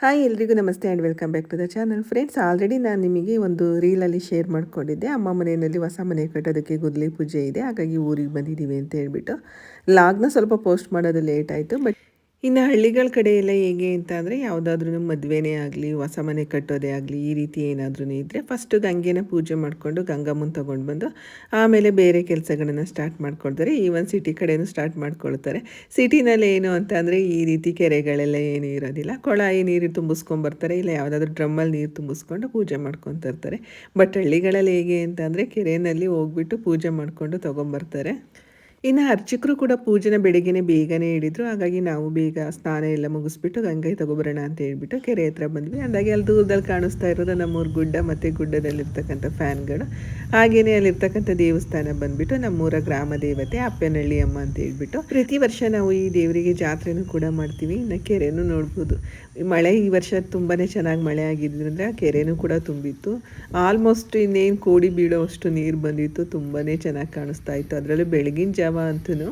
Hi ಎಲ್ರಿಗೂ ನಮಸ್ತೆ and welcome back to the channel friends already ನಾನು ನಿಮಗೆ ಒಂದು ರೀಲಲ್ಲಿ ಶೇರ್ ಮಾಡಿಕೊಂಡಿದ್ದೆ. ಅಮ್ಮ ಮನೆಯಲ್ಲಿ ಹೊಸ ಮನೆ ಕಟ್ಟೋದಕ್ಕೆ ಗುದ್ಲಿ ಪೂಜೆ ಇದೆ. ಹಾಗಾಗಿ ಊರಿಗೆ ಬಂದಿದ್ದೀವಿ ಅಂತ ಹೇಳ್ಬಿಟ್ಟು. ಲಾಗ್ನ ಸ್ವಲ್ಪ ಪೋಸ್ಟ್ ಮಾಡೋದು ಲೇಟ್ ಆಯಿತು ಬಟ್ ಇನ್ನು ಹಳ್ಳಿಗಳ ಕಡೆ ಎಲ್ಲ ಹೇಗೆ ಅಂತ ಅಂದರೆ ಯಾವುದಾದ್ರೂ ಮದುವೆನೇ ಆಗಲಿ, ಹೊಸ ಮನೆ ಕಟ್ಟೋದೇ ಆಗಲಿ, ಈ ರೀತಿ ಏನಾದ್ರೂ ಇದ್ದರೆ ಫಸ್ಟು ಗಂಗೆನ ಪೂಜೆ ಮಾಡಿಕೊಂಡು ಗಂಗಮ್ಮನ ತೊಗೊಂಡು ಬಂದು ಆಮೇಲೆ ಬೇರೆ ಕೆಲಸಗಳನ್ನು ಸ್ಟಾರ್ಟ್ ಮಾಡ್ಕೊಳ್ತಾರೆ. ಈವನ್ ಸಿಟಿ ಕಡೆಯೂ ಸ್ಟಾರ್ಟ್ ಮಾಡ್ಕೊಳ್ತಾರೆ. ಸಿಟಿನಲ್ಲಿ ಏನು ಅಂತ ಅಂದರೆ ಈ ರೀತಿ ಕೆರೆಗಳೆಲ್ಲ ಏನೂ ಇರೋದಿಲ್ಲ. ಕೊಳಾಯಿ ನೀರು ತುಂಬಿಸ್ಕೊಂಬರ್ತಾರೆ ಇಲ್ಲ ಯಾವುದಾದ್ರೂ ಡ್ರಮ್ಮಲ್ಲಿ ನೀರು ತುಂಬಿಸ್ಕೊಂಡು ಪೂಜೆ ಮಾಡ್ಕೊತಿರ್ತಾರೆ ಬಟ್ ಹಳ್ಳಿಗಳಲ್ಲಿ ಹೇಗೆ ಅಂತ ಅಂದರೆ ಕೆರೆಯಲ್ಲಿ ಹೋಗ್ಬಿಟ್ಟು ಪೂಜೆ ಮಾಡಿಕೊಂಡು ತೊಗೊಂಬರ್ತಾರೆ ಇನ್ನು ಅರ್ಚಕರು ಕೂಡ ಪೂಜೆನ ಬೆಳಿಗ್ಗೆನೆ ಬೇಗನೆ ಹಿಡಿದ್ರು. ಹಾಗಾಗಿ ನಾವು ಬೇಗ ಸ್ನಾನ ಎಲ್ಲ ಮುಗಿಸ್ಬಿಟ್ಟು ಗಂಗೈ ತಗೊಬರೋಣ ಅಂತ ಹೇಳ್ಬಿಟ್ಟು ಕೆರೆ ಹತ್ರ ಬಂದ್ವಿ. ಅಂದಾಗೆ ಅಲ್ಲಿ ದೂರದಲ್ಲಿ ಕಾಣಿಸ್ತಾ ಇರೋದು ನಮ್ಮೂರು ಗುಡ್ಡ ಮತ್ತು ಗುಡ್ಡದಲ್ಲಿರ್ತಕ್ಕಂಥ ಫ್ಯಾನ್ಗಳು. ಹಾಗೆಯೇ ಅಲ್ಲಿರ್ತಕ್ಕಂಥ ದೇವಸ್ಥಾನ ಬಂದ್ಬಿಟ್ಟು ನಮ್ಮೂರ ಗ್ರಾಮ ದೇವತೆ ಅಪ್ಪನಹಳ್ಳಿ ಅಮ್ಮ ಅಂತ ಹೇಳ್ಬಿಟ್ಟು ಪ್ರತಿ ವರ್ಷ ನಾವು ಈ ದೇವರಿಗೆ ಜಾತ್ರೆನೂ ಕೂಡ ಮಾಡ್ತೀವಿ. ಇನ್ನು ಕೆರೆನೂ ನೋಡ್ಬೋದು. ಮಳೆ ಈ ವರ್ಷ ತುಂಬಾ ಚೆನ್ನಾಗಿ ಮಳೆ ಆಗಿದ್ದರಿಂದ ಕೆರೆನೂ ಕೂಡ ತುಂಬಿತ್ತು. ಆಲ್ಮೋಸ್ಟ್ ಇನ್ನೇನು ಕೋಡಿ ಬೀಳೋ ಅಷ್ಟು ನೀರು ಬಂದಿತ್ತು ತುಂಬಾ ಚೆನ್ನಾಗಿ ಕಾಣಿಸ್ತಾ ಇತ್ತು. ಅದರಲ್ಲೂ ಬೆಳಗಿನ ಜಾವ ಅಂತೂ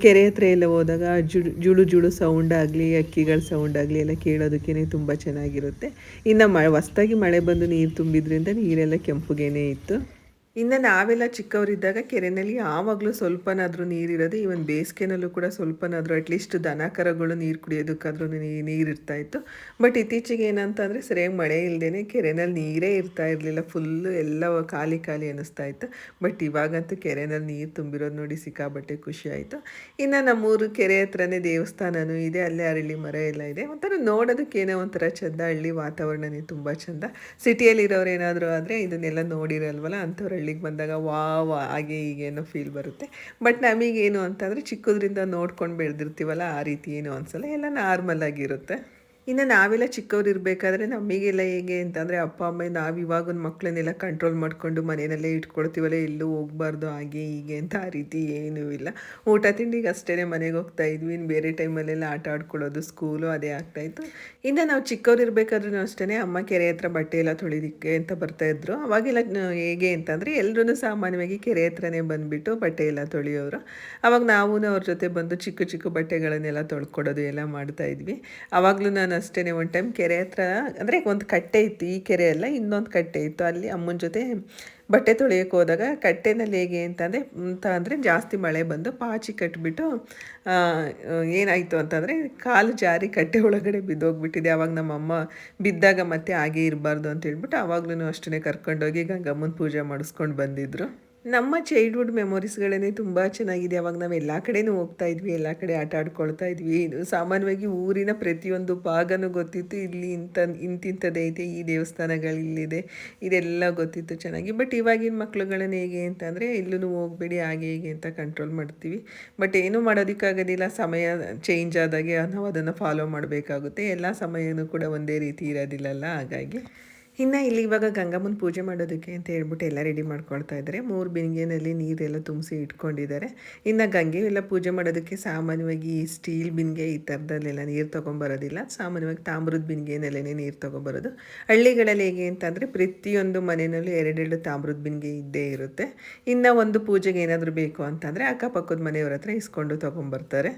ಕೆರೆ ಹತ್ರ ಎಲ್ಲ ಹೋದಾಗ ಜುಡು ಜುಳು ಜುಳು ಸೌಂಡ್ ಆಗಲಿ, ಅಕ್ಕಿಗಳ ಸೌಂಡ್ ಆಗಲಿ ಎಲ್ಲ ಕೇಳೋದಕ್ಕೇ ತುಂಬ ಚೆನ್ನಾಗಿರುತ್ತೆ. ಇನ್ನು ಮ, ಹೊಸ್ದಾಗಿ ಮಳೆ ಬಂದು ನೀರು ತುಂಬಿದ್ರಿಂದ ನೀರೆಲ್ಲ ಕೆಂಪುಗೇನೆ ಇತ್ತು. ಇನ್ನು ನಾವೆಲ್ಲ ಚಿಕ್ಕವರಿದ್ದಾಗ ಕೆರೆಯಲ್ಲಿ ಯಾವಾಗಲೂ ಸ್ವಲ್ಪನಾದರೂ ನೀರಿರೋದು, ಈವನ್ ಬೇಸಿಗೆನಲ್ಲೂ ಕೂಡ ಸ್ವಲ್ಪನಾದರೂ ಅಟ್ಲೀಸ್ಟ್ ದನ ಕರಗಳು ನೀರು ಕುಡಿಯೋದಕ್ಕಾದ್ರೂ ನೀರು ಇರ್ತಾ ಇತ್ತು. ಬಟ್ ಇತ್ತೀಚೆಗೆ ಏನಂತಂದರೆ ಸರಿಯಾಗಿ ಮಳೆ ಇಲ್ಲದೇ ಕೆರೆನಲ್ಲಿ ನೀರೇ ಇರ್ತಾ ಇರಲಿಲ್ಲ ಫುಲ್ಲು ಎಲ್ಲ ಖಾಲಿ ಖಾಲಿ ಅನ್ನಿಸ್ತಾ ಇತ್ತು. ಬಟ್ ಇವಾಗಂತೂ ಕೆರೆನಲ್ಲಿ ನೀರು ತುಂಬಿರೋದು ನೋಡಿ ಸಿಕ್ಕಾಬಟ್ಟೆ ಖುಷಿ ಆಯಿತು. ಇನ್ನು ನಮ್ಮೂರು ಕೆರೆ ಹತ್ರನೇ ದೇವಸ್ಥಾನವೂ ಇದೆ, ಅಲ್ಲೇ ಅರಳಿ ಮರ ಎಲ್ಲ ಇದೆ. ಒಂಥರ ನೋಡೋದಕ್ಕೇನೋ ಒಂಥರ ಚೆಂದ ಹಳ್ಳಿ ವಾತಾವರಣನೇ ತುಂಬ ಚೆಂದ. ಸಿಟಿಯಲ್ಲಿರೋರು ಏನಾದರೂ ಆದರೆ ಇದನ್ನೆಲ್ಲ ನೋಡಿರಲ್ವಲ್ಲ, ಅಂಥವ್ರು ಹಳ್ಳಿಗೆ ಬಂದಾಗ ವಾ ವಾ ಹಾಗೆ ಹೀಗೆ ಅನ್ನೋ ಫೀಲ್ ಬರುತ್ತೆ. ಬಟ್ ನಮಗೇನು ಅಂತಂದರೆ ಚಿಕ್ಕದ್ರಿಂದ ನೋಡ್ಕೊಂಡು ಬೆಳೆದಿರ್ತೀವಲ್ಲ ಆ ರೀತಿ ಏನು ಅನ್ಸಲ್ಲ, ಎಲ್ಲ ನಾರ್ಮಲ್ ಆಗಿರುತ್ತೆ. ಇನ್ನು ನಾವೆಲ್ಲ ಚಿಕ್ಕವ್ರು ಇರಬೇಕಾದ್ರೆ ನಮಗೆಲ್ಲ ಹೇಗೆ ಅಂತಂದರೆ ಅಪ್ಪ, ಅಮ್ಮ, ನಾವು ಇವಾಗಿನ ಮಕ್ಕಳನ್ನೆಲ್ಲ ಕಂಟ್ರೋಲ್ ಮಾಡಿಕೊಂಡು ಮನೆಯಲ್ಲೇ ಇಟ್ಕೊಳ್ತೀವಲ್ಲ, ಎಲ್ಲೂ ಹೋಗ್ಬಾರ್ದು, ಹಾಗೆ, ಹೀಗೆ ಅಂತ ಆ ರೀತಿ ಏನೂ ಇಲ್ಲ. ಊಟ ತಿಂಡಿಗೆ ಅಷ್ಟೇ ಮನೆಗೆ ಹೋಗ್ತಾ ಇದ್ವಿ. ಇನ್ನು ಬೇರೆ ಟೈಮಲ್ಲೆಲ್ಲ ಆಟ ಆಡ್ಕೊಳ್ಳೋದು ಸ್ಕೂಲು ಅದೇ ಆಗ್ತಾಯಿತ್ತು ಇನ್ನು ನಾವು ಚಿಕ್ಕವ್ರು ಇರಬೇಕಾದ್ರೂ ಅಷ್ಟೇ ಅಮ್ಮ ಕೆರೆ ಹತ್ರ ಬಟ್ಟೆ ಎಲ್ಲ ತೊಳಿದಿಕ್ಕೆ ಅಂತ ಬರ್ತಾಯಿದ್ರು ಅವಾಗೆಲ್ಲ ಹೇಗೆ ಅಂತಂದರೆ ಎಲ್ಲರೂ ಸಾಮಾನ್ಯವಾಗಿ ಕೆರೆ ಹತ್ರನೇ ಬಂದುಬಿಟ್ಟು ಬಟ್ಟೆ ಎಲ್ಲ ತೊಳೆಯೋರು. ಅವಾಗ ನಾವು ಅವ್ರ ಜೊತೆ ಬಂದು ಚಿಕ್ಕ ಚಿಕ್ಕ ಬಟ್ಟೆಗಳನ್ನೆಲ್ಲ ತೊಳ್ಕೊಡೋದು ಎಲ್ಲ ಮಾಡ್ತಾಯಿದ್ವಿ ಅವಾಗಲೂ ನಾನು ಅಷ್ಟೇ ಒಂದು ಟೈಮ್ ಕೆರೆ ಹತ್ರ, ಅಂದರೆ ಒಂದು ಕಟ್ಟೆ ಇತ್ತು, ಈ ಕೆರೆ ಅಲ್ಲ, ಇನ್ನೊಂದು ಕಟ್ಟೆ ಇತ್ತು. ಅಲ್ಲಿ ಅಮ್ಮನ ಜೊತೆ ಬಟ್ಟೆ ತೊಳೆಯೋಕೆ ಹೋದಾಗ ಕಟ್ಟೆನಲ್ಲಿ ಹೇಗೆ ಅಂತಂದರೆ ಅಂತ ಅಂದರೆ ಜಾಸ್ತಿ ಮಳೆ ಬಂದು ಪಾಚಿ ಕಟ್ಟಿಬಿಟ್ಟು ಏನಾಯಿತು ಅಂತಂದರೆ ಕಾಲು ಜಾರಿ ಕಟ್ಟೆ ಒಳಗಡೆ ಬಿದ್ದೋಗ್ಬಿಟ್ಟಿದೆ. ಆವಾಗ ನಮ್ಮಮ್ಮ ಬಿದ್ದಾಗ ಮತ್ತೆ ಹಾಗೆ ಇರಬಾರ್ದು ಅಂತ ಹೇಳ್ಬಿಟ್ಟು ಆವಾಗ್ಲೂ ಅಷ್ಟೇ ಕರ್ಕೊಂಡೋಗಿ ಗಂಗಮ್ಮನ ಪೂಜೆ ಮಾಡಿಸ್ಕೊಂಡು ಬಂದಿದ್ದರು ನಮ್ಮ ಚೈಲ್ಡ್ಹುಡ್ ಮೆಮೊರೀಸ್ಗಳೇ ತುಂಬ ಚೆನ್ನಾಗಿದೆ. ಅವಾಗ ನಾವು ಎಲ್ಲ ಕಡೆನೂ ಹೋಗ್ತಾ ಇದ್ವಿ, ಎಲ್ಲ ಕಡೆ ಆಟ ಆಡ್ಕೊಳ್ತಾ ಇದ್ವಿ. ಇದು ಸಾಮಾನ್ಯವಾಗಿ ಊರಿನ ಪ್ರತಿಯೊಂದು ಭಾಗನೂ ಗೊತ್ತಿತ್ತು. ಇಲ್ಲಿ ಇಂಥ ಇಂತಿಂಥದ್ದೇ ಐತೆ, ಈ ದೇವಸ್ಥಾನಗಳು ಇಲ್ಲಿದೆ, ಇದೆಲ್ಲ ಗೊತ್ತಿತ್ತು ಚೆನ್ನಾಗಿ. ಬಟ್ ಇವಾಗಿನ ಮಕ್ಳುಗಳನ್ನ ಹೇಗೆ ಅಂತಂದರೆ ಇಲ್ಲೂ ಹೋಗಬೇಡಿ, ಹಾಗೆ ಹೀಗೆ ಅಂತ ಕಂಟ್ರೋಲ್ ಮಾಡ್ತೀವಿ. ಬಟ್ ಏನೂ ಮಾಡೋದಕ್ಕಾಗೋದಿಲ್ಲ. ಸಮಯ ಚೇಂಜ್ ಆದಾಗೆ ನಾವು ಅದನ್ನು ಫಾಲೋ ಮಾಡಬೇಕಾಗುತ್ತೆ. ಎಲ್ಲ ಸಮಯನೂ ಕೂಡ ಒಂದೇ ರೀತಿ ಇರೋದಿಲ್ಲಲ್ಲ, ಹಾಗಾಗಿ. ಇನ್ನು ಇಲ್ಲಿ ಇವಾಗ ಗಂಗಮ್ಮನ ಪೂಜೆ ಮಾಡೋದಕ್ಕೆ ಅಂತ ಹೇಳ್ಬಿಟ್ಟು ಎಲ್ಲ ರೆಡಿ ಮಾಡ್ಕೊಳ್ತಾ ಇದ್ದಾರೆ ಮೂರು ಬಿನ್ಗೆನಲ್ಲಿ ನೀರೆಲ್ಲ ತುಂಬಿಸಿ ಇಟ್ಕೊಂಡಿದ್ದಾರೆ. ಇನ್ನು ಗಂಗೆ ಎಲ್ಲ ಪೂಜೆ ಮಾಡೋದಕ್ಕೆ ಸಾಮಾನ್ಯವಾಗಿ ಸ್ಟೀಲ್ ಬಿನ್ಗೆ ಈ ಥರದಲ್ಲೆಲ್ಲ ನೀರು ತೊಗೊಂಬರೋದಿಲ್ಲ. ಸಾಮಾನ್ಯವಾಗಿ ತಾಮ್ರದ ಬಿನ್ಗೆನಲ್ಲೇ ನೀರು ತೊಗೊಂಬರೋದು. ಹಳ್ಳಿಗಳಲ್ಲಿ ಹೇಗೆ ಅಂತಂದರೆ ಪ್ರತಿಯೊಂದು ಮನೆಯಲ್ಲೂ ಎರಡೆರಡು ತಾಮ್ರದ ಬಿನ್ಗೆ ಇದ್ದೇ ಇರುತ್ತೆ. ಇನ್ನು ಒಂದು ಪೂಜೆಗೆ ಏನಾದರೂ ಬೇಕು ಅಂತಂದರೆ ಅಕ್ಕಪಕ್ಕದ ಮನೆಯವ್ರ ಹತ್ರ ಇಸ್ಕೊಂಡು ತೊಗೊಂಬರ್ತಾರೆ.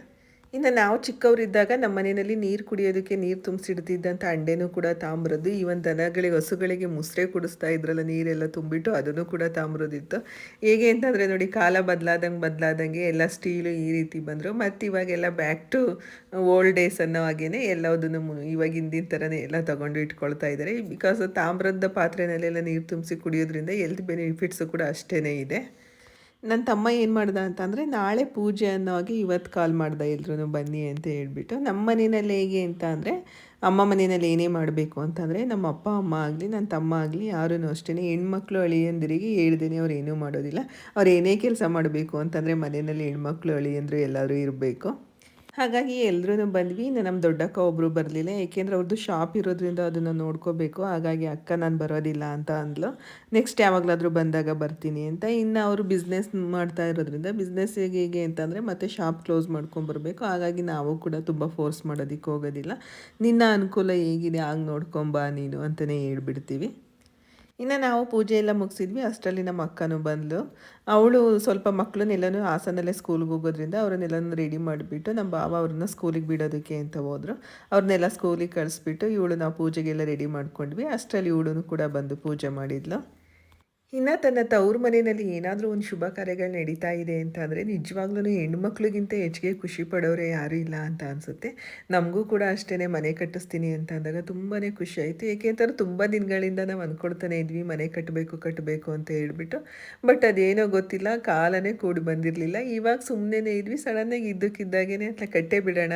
ಇನ್ನು ನಾವು ಚಿಕ್ಕವರಿದ್ದಾಗ ನಮ್ಮ ಮನೆಯಲ್ಲಿ ನೀರು ಕುಡಿಯೋದಕ್ಕೆ ನೀರು ತುಂಬಿಸಿಡ್ತಿದ್ದಂಥ ಅಂಡೆನೂ ಕೂಡ ತಾಮ್ರದ್ದು. ಈವನ್ ದನಗಳಿಗೆ, ಹಸುಗಳಿಗೆ ಮುಸ್ರೆ ಕುಡಿಸ್ತಾ ಇದ್ರಲ್ಲ, ನೀರೆಲ್ಲ ತುಂಬಿಟ್ಟು ಅದನ್ನು ಕೂಡ ತಾಮ್ರದಿತ್ತು. ಹೇಗೆ ಅಂತಂದರೆ ನೋಡಿ, ಕಾಲ ಬದಲಾದಂಗೆ ಬದಲಾದಂಗೆ ಎಲ್ಲ ಸ್ಟೀಲು ಈ ರೀತಿ ಬಂದರು. ಮತ್ತು ಇವಾಗೆಲ್ಲ ಬ್ಯಾಕ್ ಟು ಓಲ್ಡ್ ಡೇಸ್ ಅನ್ನೋ ಹಾಗೇ ಎಲ್ಲದನ್ನು ಇವಾಗ ಹಿಂದಿನ ಥರನೇ ಎಲ್ಲ ತೊಗೊಂಡು ಇಟ್ಕೊಳ್ತಾ ಇದ್ದಾರೆ. ಬಿಕಾಸ್ ತಾಮ್ರದ ಪಾತ್ರೆನಲ್ಲೆಲ್ಲ ನೀರು ತುಂಬಿಸಿ ಕುಡಿಯೋದ್ರಿಂದ ಎಲ್ತ್ ಬೆನಿಫಿಟ್ಸು ಕೂಡ ಅಷ್ಟೇ ಇದೆ. ನನ್ನ ತಮ್ಮ ಏನು ಮಾಡ್ದ ಅಂತಂದರೆ, ನಾಳೆ ಪೂಜೆ ಅನ್ನೋ ಹಾಗೆ ಇವತ್ತು ಕಾಲ್ ಮಾಡ್ದೆ ಎಲ್ರೂ ಬನ್ನಿ ಅಂತ ಹೇಳಿಬಿಟ್ಟು ನಮ್ಮ ಮನೆಯಲ್ಲಿ ಹೇಗೆ ಅಂತ ಅಂದರೆ, ಅಮ್ಮ ಮನೆಯಲ್ಲಿ ಏನೇ ಮಾಡಬೇಕು ಅಂತಂದರೆ, ನಮ್ಮ ಅಪ್ಪ, ಅಮ್ಮ ಆಗಲಿ ನನ್ನ ತಮ್ಮ ಆಗಲಿ ಯಾರೂ ಅಷ್ಟೇ ಹೆಣ್ಮಕ್ಳು ಅಳಿಯಂದಿರಿಗೆ ಹೇಳ್ದೇನೆ ಅವ್ರು ಏನೂ ಮಾಡೋದಿಲ್ಲ. ಅವ್ರು ಏನೇ ಕೆಲಸ ಮಾಡಬೇಕು ಅಂತಂದರೆ ಮನೆಯಲ್ಲಿ ಹೆಣ್ಮಕ್ಳು ಅಳಿಯಂದರು ಎಲ್ಲರೂ ಇರಬೇಕು. ಹಾಗಾಗಿ ಎಲ್ಲರೂ ಬಂದ್ವಿ. ನಮ್ಮ ದೊಡ್ಡಕ್ಕ ಒಬ್ಬರು ಬರಲಿಲ್ಲ. ಏಕೆಂದರೆ ಅವ್ರದ್ದು ಶಾಪ್ ಇರೋದ್ರಿಂದ ಅದನ್ನು ನೋಡ್ಕೋಬೇಕು. ಹಾಗಾಗಿ ಅಕ್ಕ ನಾನು ಬರೋದಿಲ್ಲ ಅಂತ ಅಂದ್ಲು. ನೆಕ್ಸ್ಟ್ ಯಾವಾಗಲಾದರೂ ಬಂದಾಗ ಬರ್ತೀನಿ ಅಂತ. ಇನ್ನು ಅವರು ಬಿಸ್ನೆಸ್ ಮಾಡ್ತಾ ಇರೋದ್ರಿಂದ ಬಿಸ್ನೆಸ್ ಹೇಗೆ ಹೇಗೆ ಅಂತಂದರೆ ಮತ್ತೆ ಶಾಪ್ ಕ್ಲೋಸ್ ಮಾಡ್ಕೊಂಬರ್ಬೇಕು ಹಾಗಾಗಿ ನಾವು ಕೂಡ ತುಂಬ ಫೋರ್ಸ್ ಮಾಡೋದಕ್ಕೆ ಹೋಗೋದಿಲ್ಲ. ನಿನ್ನ ಅನುಕೂಲ ಹೇಗಿದೆ? ಹಾಗೆ ನೋಡ್ಕೊಂಬಾ ನೀನು ಅಂತಲೇ ಹೇಳ್ಬಿಡ್ತೀವಿ. ಇನ್ನು ನಾವು ಪೂಜೆ ಎಲ್ಲ ಮುಗಿಸಿದ್ವಿ, ಅಷ್ಟರಲ್ಲಿ ನಮ್ಮ ಅಕ್ಕನೂ ಬಂದಳು ಅವಳು ಸ್ವಲ್ಪ ಮಕ್ಕಳನ್ನೆಲ್ಲನೂ ಹಾಸನಲ್ಲೇ ಸ್ಕೂಲ್ಗೆ ಹೋಗೋದ್ರಿಂದ ಅವ್ರನ್ನೆಲ್ಲನೂ ರೆಡಿ ಮಾಡಿಬಿಟ್ಟು ನಮ್ಮ ಬಾವ ಅವ್ರನ್ನ ಸ್ಕೂಲಿಗೆ ಬಿಡೋದಕ್ಕೆ ಅಂತ ಹೋದರು. ಅವ್ರನ್ನೆಲ್ಲ ಸ್ಕೂಲಿಗೆ ಕಳಿಸ್ಬಿಟ್ಟು ಇವಳು ನಾವು ಪೂಜೆಗೆಲ್ಲ ರೆಡಿ ಮಾಡ್ಕೊಂಡ್ವಿ. ಅಷ್ಟರಲ್ಲಿ ಇವಳು ಕೂಡ ಬಂದು ಪೂಜೆ ಮಾಡಿದ್ಲು. ಇನ್ನು ತನ್ನ ತವ್ರ ಮನೆಯಲ್ಲಿ ಏನಾದರೂ ಒಂದು ಶುಭ ಕಾರ್ಯಗಳು ನಡೀತಾ ಇದೆ ಅಂತ ಅಂದರೆ ನಿಜವಾಗ್ಲೂ ಹೆಣ್ಮಕ್ಳಿಗಿಂತ ಹೆಚ್ಚಿಗೆ ಖುಷಿ ಪಡೋರೆ ಯಾರೂ ಇಲ್ಲ ಅಂತ ಅನಿಸುತ್ತೆ. ನಮಗೂ ಕೂಡ ಅಷ್ಟೇ ಮನೆ ಕಟ್ಟಿಸ್ತೀನಿ ಅಂತ ಅಂದಾಗ ತುಂಬಾ ಖುಷಿ ಆಯಿತು. ಏಕೆಂತಂದ್ರೆ ತುಂಬ ದಿನಗಳಿಂದ ನಾವು ಅಂದ್ಕೊಳ್ತಾನೆ ಇದ್ವಿ, ಮನೆ ಕಟ್ಟಬೇಕು ಕಟ್ಟಬೇಕು ಅಂತ ಹೇಳ್ಬಿಟ್ಟು. ಬಟ್ ಅದೇನೋ ಗೊತ್ತಿಲ್ಲ, ಕಾಲನೇ ಕೂಡಿ ಬಂದಿರಲಿಲ್ಲ. ಇವಾಗ ಸುಮ್ಮನೆ ಇದ್ವಿ, ಸಡನ್ನಾಗಿ ಇದ್ದಕ್ಕಿದ್ದಾಗೇ ಅಂತ ಕಟ್ಟೆ ಬಿಡೋಣ,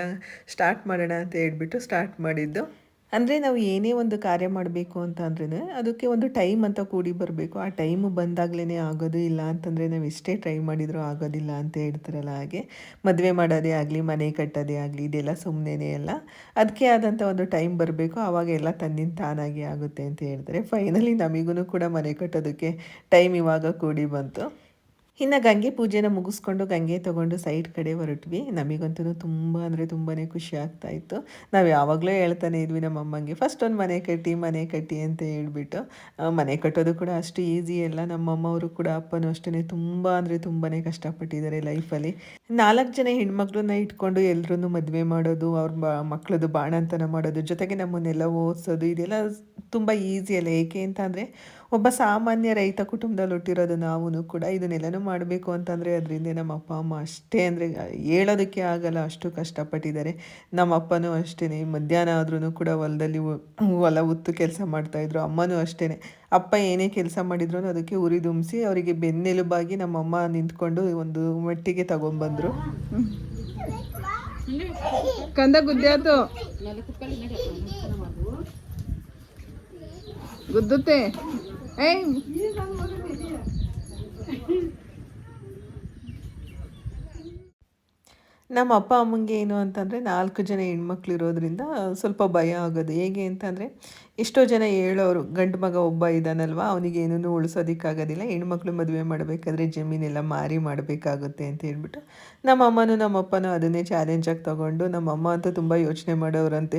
ಸ್ಟಾರ್ಟ್ ಮಾಡೋಣ ಅಂತ ಹೇಳ್ಬಿಟ್ಟು ಸ್ಟಾರ್ಟ್ ಮಾಡಿದ್ದು. ಅಂದರೆ ನಾವು ಏನೇ ಒಂದು ಕಾರ್ಯ ಮಾಡಬೇಕು ಅಂತ ಅಂದ್ರೆ ಅದಕ್ಕೆ ಒಂದು ಟೈಮ್ ಅಂತ ಕೂಡಿ ಬರಬೇಕು. ಆ ಟೈಮು ಬಂದಾಗಲೇ ಆಗೋದು ಇಲ್ಲ ಅಂತಂದರೆ ನಾವು ಎಷ್ಟೇ ಟ್ರೈ ಮಾಡಿದರೂ ಆಗೋದಿಲ್ಲ ಅಂತ ಹೇಳ್ತಾರಲ್ಲ ಹಾಗೆ. ಮದುವೆ ಮಾಡೋದೇ ಆಗಲಿ, ಮನೆ ಕಟ್ಟೋದೇ ಆಗಲಿ, ಇದೆಲ್ಲ ಸುಮ್ಮನೆ ಅಲ್ಲ. ಅದಕ್ಕೆ ಆದಂಥ ಒಂದು ಟೈಮ್ ಬರಬೇಕು. ಆವಾಗ ಎಲ್ಲ ತನ್ನಿಂದ ತಾನಾಗಿ ಆಗುತ್ತೆ ಅಂತ ಹೇಳ್ತಾರೆ. ಫೈನಲಿ ನಮಗೂ ಕೂಡ ಮನೆ ಕಟ್ಟೋದಕ್ಕೆ ಟೈಮ್ ಇವಾಗ ಕೂಡಿ ಬಂತು. ಇನ್ನು ಗಂಗೆ ಪೂಜೆನ ಮುಗಿಸ್ಕೊಂಡು ಗಂಗೆ ತೊಗೊಂಡು ಸೈಡ್ ಕಡೆ ಹೊರಟ್ವಿ. ನಮಗಂತೂ ತುಂಬ ಅಂದರೆ ತುಂಬಾ ಖುಷಿ ಆಗ್ತಾ ಇತ್ತು. ನಾವು ಯಾವಾಗಲೂ ಹೇಳ್ತಾನೆ ಇದ್ವಿ ನಮ್ಮ ಅಮ್ಮಂಗೆ, ಫಸ್ಟ್ ಒಂದು ಮನೆ ಕಟ್ಟಿ ಮನೆ ಕಟ್ಟಿ ಅಂತ ಹೇಳ್ಬಿಟ್ಟು ಮನೆ ಕಟ್ಟೋದು ಕೂಡ ಅಷ್ಟು ಈಸಿ ಅಲ್ಲ. ನಮ್ಮಮ್ಮವರು ಕೂಡ ಅಪ್ಪನೂ ಅಷ್ಟೇ ತುಂಬ ಅಂದರೆ ತುಂಬಾ ಕಷ್ಟಪಟ್ಟಿದ್ದಾರೆ ಲೈಫಲ್ಲಿ ನಾಲ್ಕು ಜನ ಹೆಣ್ಮಕ್ಳನ್ನ ಇಟ್ಕೊಂಡು ಎಲ್ಲರೂ ಮದುವೆ ಮಾಡೋದು, ಅವ್ರ ಬ ಮಕ್ಕಳದು ಬಾಣಂತನ ಮಾಡೋದು, ಜೊತೆಗೆ ನಮ್ಮನ್ನೆಲ್ಲ ಓದಿಸೋದು, ಇದೆಲ್ಲ ತುಂಬ ಈಸಿ ಅಲ್ಲ. ಏಕೆ ಅಂತ ಅಂದರೆ ಒಬ್ಬ ಸಾಮಾನ್ಯ ರೈತ ಕುಟುಂಬದಲ್ಲಿ ಹುಟ್ಟಿರೋದು ನಾವು ಕೂಡ ಇದನ್ನೆಲ್ಲನೂ ಮಾಡಬೇಕು ಅಂತಂದರೆ ಅದರಿಂದ ನಮ್ಮ ಅಪ್ಪ ಅಮ್ಮ ಅಷ್ಟೇ ಅಂದರೆ ಹೇಳೋದಕ್ಕೆ ಆಗಲ್ಲ ಅಷ್ಟು ಕಷ್ಟಪಟ್ಟಿದ್ದಾರೆ. ನಮ್ಮ ಅಪ್ಪನೂ ಅಷ್ಟೇ ಮಧ್ಯಾಹ್ನ ಆದ್ರೂ ಕೂಡ ಹೊಲದಲ್ಲಿ ಹೊಲ ಉತ್ತು ಕೆಲಸ ಮಾಡ್ತಾಯಿದ್ರು ಅಮ್ಮನೂ ಅಷ್ಟೇ ಅಪ್ಪ ಏನೇ ಕೆಲಸ ಮಾಡಿದ್ರು ಅದಕ್ಕೆ ಉರಿ ದುಂಬಿಸಿ ಅವರಿಗೆ ಬೆನ್ನೆಲುಬಾಗಿ ನಮ್ಮಮ್ಮ ನಿಂತ್ಕೊಂಡು ಒಂದು ಮಟ್ಟಿಗೆ ತಗೊಂಡ್ಬಂದರು ಕಂದ ಗುದ್ದಾತು ಗುದ್ದುತ್ತೆ. ಏಯ್ ನಮ್ಮ ಅಪ್ಪ ಅಮ್ಮಂಗೆ ಏನು ಅಂತಂದರೆ ನಾಲ್ಕು ಜನ ಹೆಣ್ಮಕ್ಳು ಇರೋದ್ರಿಂದ ಸ್ವಲ್ಪ ಭಯ ಆಗೋದು. ಹೇಗೆ ಅಂತಂದರೆ ಎಷ್ಟೋ ಜನ ಹೇಳೋರು, ಗಂಡು ಮಗ ಒಬ್ಬ ಇದ್ದಾನಲ್ವ ಅವನಿಗೆ ಏನೂ ಉಳಿಸೋದಕ್ಕಾಗೋದಿಲ್ಲ, ಹೆಣ್ಮಕ್ಳು ಮದುವೆ ಮಾಡಬೇಕಾದ್ರೆ ಜಮೀನೆಲ್ಲ ಮಾರಿ ಮಾಡಬೇಕಾಗುತ್ತೆ ಅಂತ ಹೇಳ್ಬಿಟ್ಟು ನಮ್ಮ ಅಮ್ಮನೂ ನಮ್ಮ ಅಪ್ಪನೂ ಅದನ್ನೇ ಚಾಲೆಂಜಾಗಿ ತೊಗೊಂಡು ನಮ್ಮ ಅಮ್ಮ ಅಂತೂ ತುಂಬ ಯೋಚನೆ ಮಾಡೋರಂತೆ.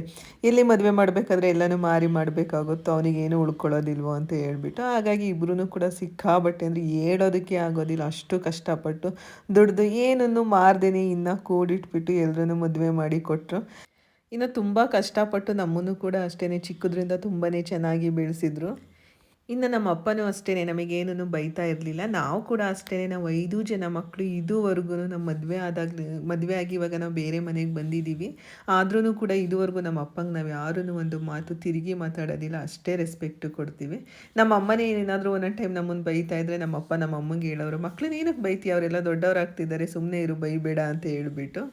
ಎಲ್ಲಿ ಮದುವೆ ಮಾಡಬೇಕಾದ್ರೆ ಎಲ್ಲನೂ ಮಾರಿ ಮಾಡಬೇಕಾಗುತ್ತೋ ಅವನಿಗೇನು ಉಳ್ಕೊಳ್ಳೋದಿಲ್ವೋ ಅಂತ ಹೇಳ್ಬಿಟ್ಟು, ಹಾಗಾಗಿ ಇಬ್ಬರೂ ಕೂಡ ಸಿಕ್ಕಾಬಟ್ಟೆ ಅಂದರೆ ಹೇಳೋದಕ್ಕೆ ಆಗೋದಿಲ್ಲ, ಅಷ್ಟು ಕಷ್ಟಪಟ್ಟು ದುಡ್ದು ಏನನ್ನು ಮಾರ್ದೇನೆ ಇನ್ನೂ ಕೂಡಿಟ್ಬಿಟ್ಟು ಎಲ್ಲರೂ ಮದುವೆ ಮಾಡಿ ಕೊಟ್ಟರು ಇನ್ನು ತುಂಬ ಕಷ್ಟಪಟ್ಟು ನಮ್ಮನ್ನು ಕೂಡ ಅಷ್ಟೇ ಚಿಕ್ಕದ್ರಿಂದ ತುಂಬಾ ಚೆನ್ನಾಗಿ ಬೆಳೆಸಿದ್ರು. ಇನ್ನು ನಮ್ಮ ಅಪ್ಪನೂ ಅಷ್ಟೇ ನಮಗೇನೂ ಬೈತಾ ಇರಲಿಲ್ಲ. ನಾವು ಕೂಡ ಅಷ್ಟೇ ನಾವು ಐದು ಜನ ಮಕ್ಕಳು ಇದುವರೆಗೂ ನಮ್ಮ ಮದುವೆ ಆದಾಗ ಮದುವೆ ಆಗಿ ಇವಾಗ ನಾವು ಬೇರೆ ಮನೆಗೆ ಬಂದಿದ್ದೀವಿ. ಆದ್ರೂ ಕೂಡ ಇದುವರೆಗೂ ನಮ್ಮ ಅಪ್ಪಂಗೆ ನಾವು ಯಾರೂ ಒಂದು ಮಾತು ತಿರುಗಿ ಮಾತಾಡೋದಿಲ್ಲ. ಅಷ್ಟೇ ರೆಸ್ಪೆಕ್ಟು ಕೊಡ್ತೀವಿ. ನಮ್ಮ ಅಮ್ಮನೇ ಏನಾದರೂ ಒಂದೊಂದು ಟೈಮ್ ನಮ್ಮನ್ನು ಬೈತಾ ಇದ್ದರೆ ನಮ್ಮ ಅಪ್ಪ ನಮ್ಮ ಅಮ್ಮಂಗೆ ಹೇಳೋರು ಮಕ್ಕಳು ಏನಕ್ಕೆ ಬೈತಿ ಅವರೆಲ್ಲ ದೊಡ್ಡವರಾಗ್ತಿದ್ದಾರೆ. ಸುಮ್ಮನೆ ಇರು, ಬೈಬೇಡ ಅಂತ ಹೇಳ್ಬಿಟ್ಟು.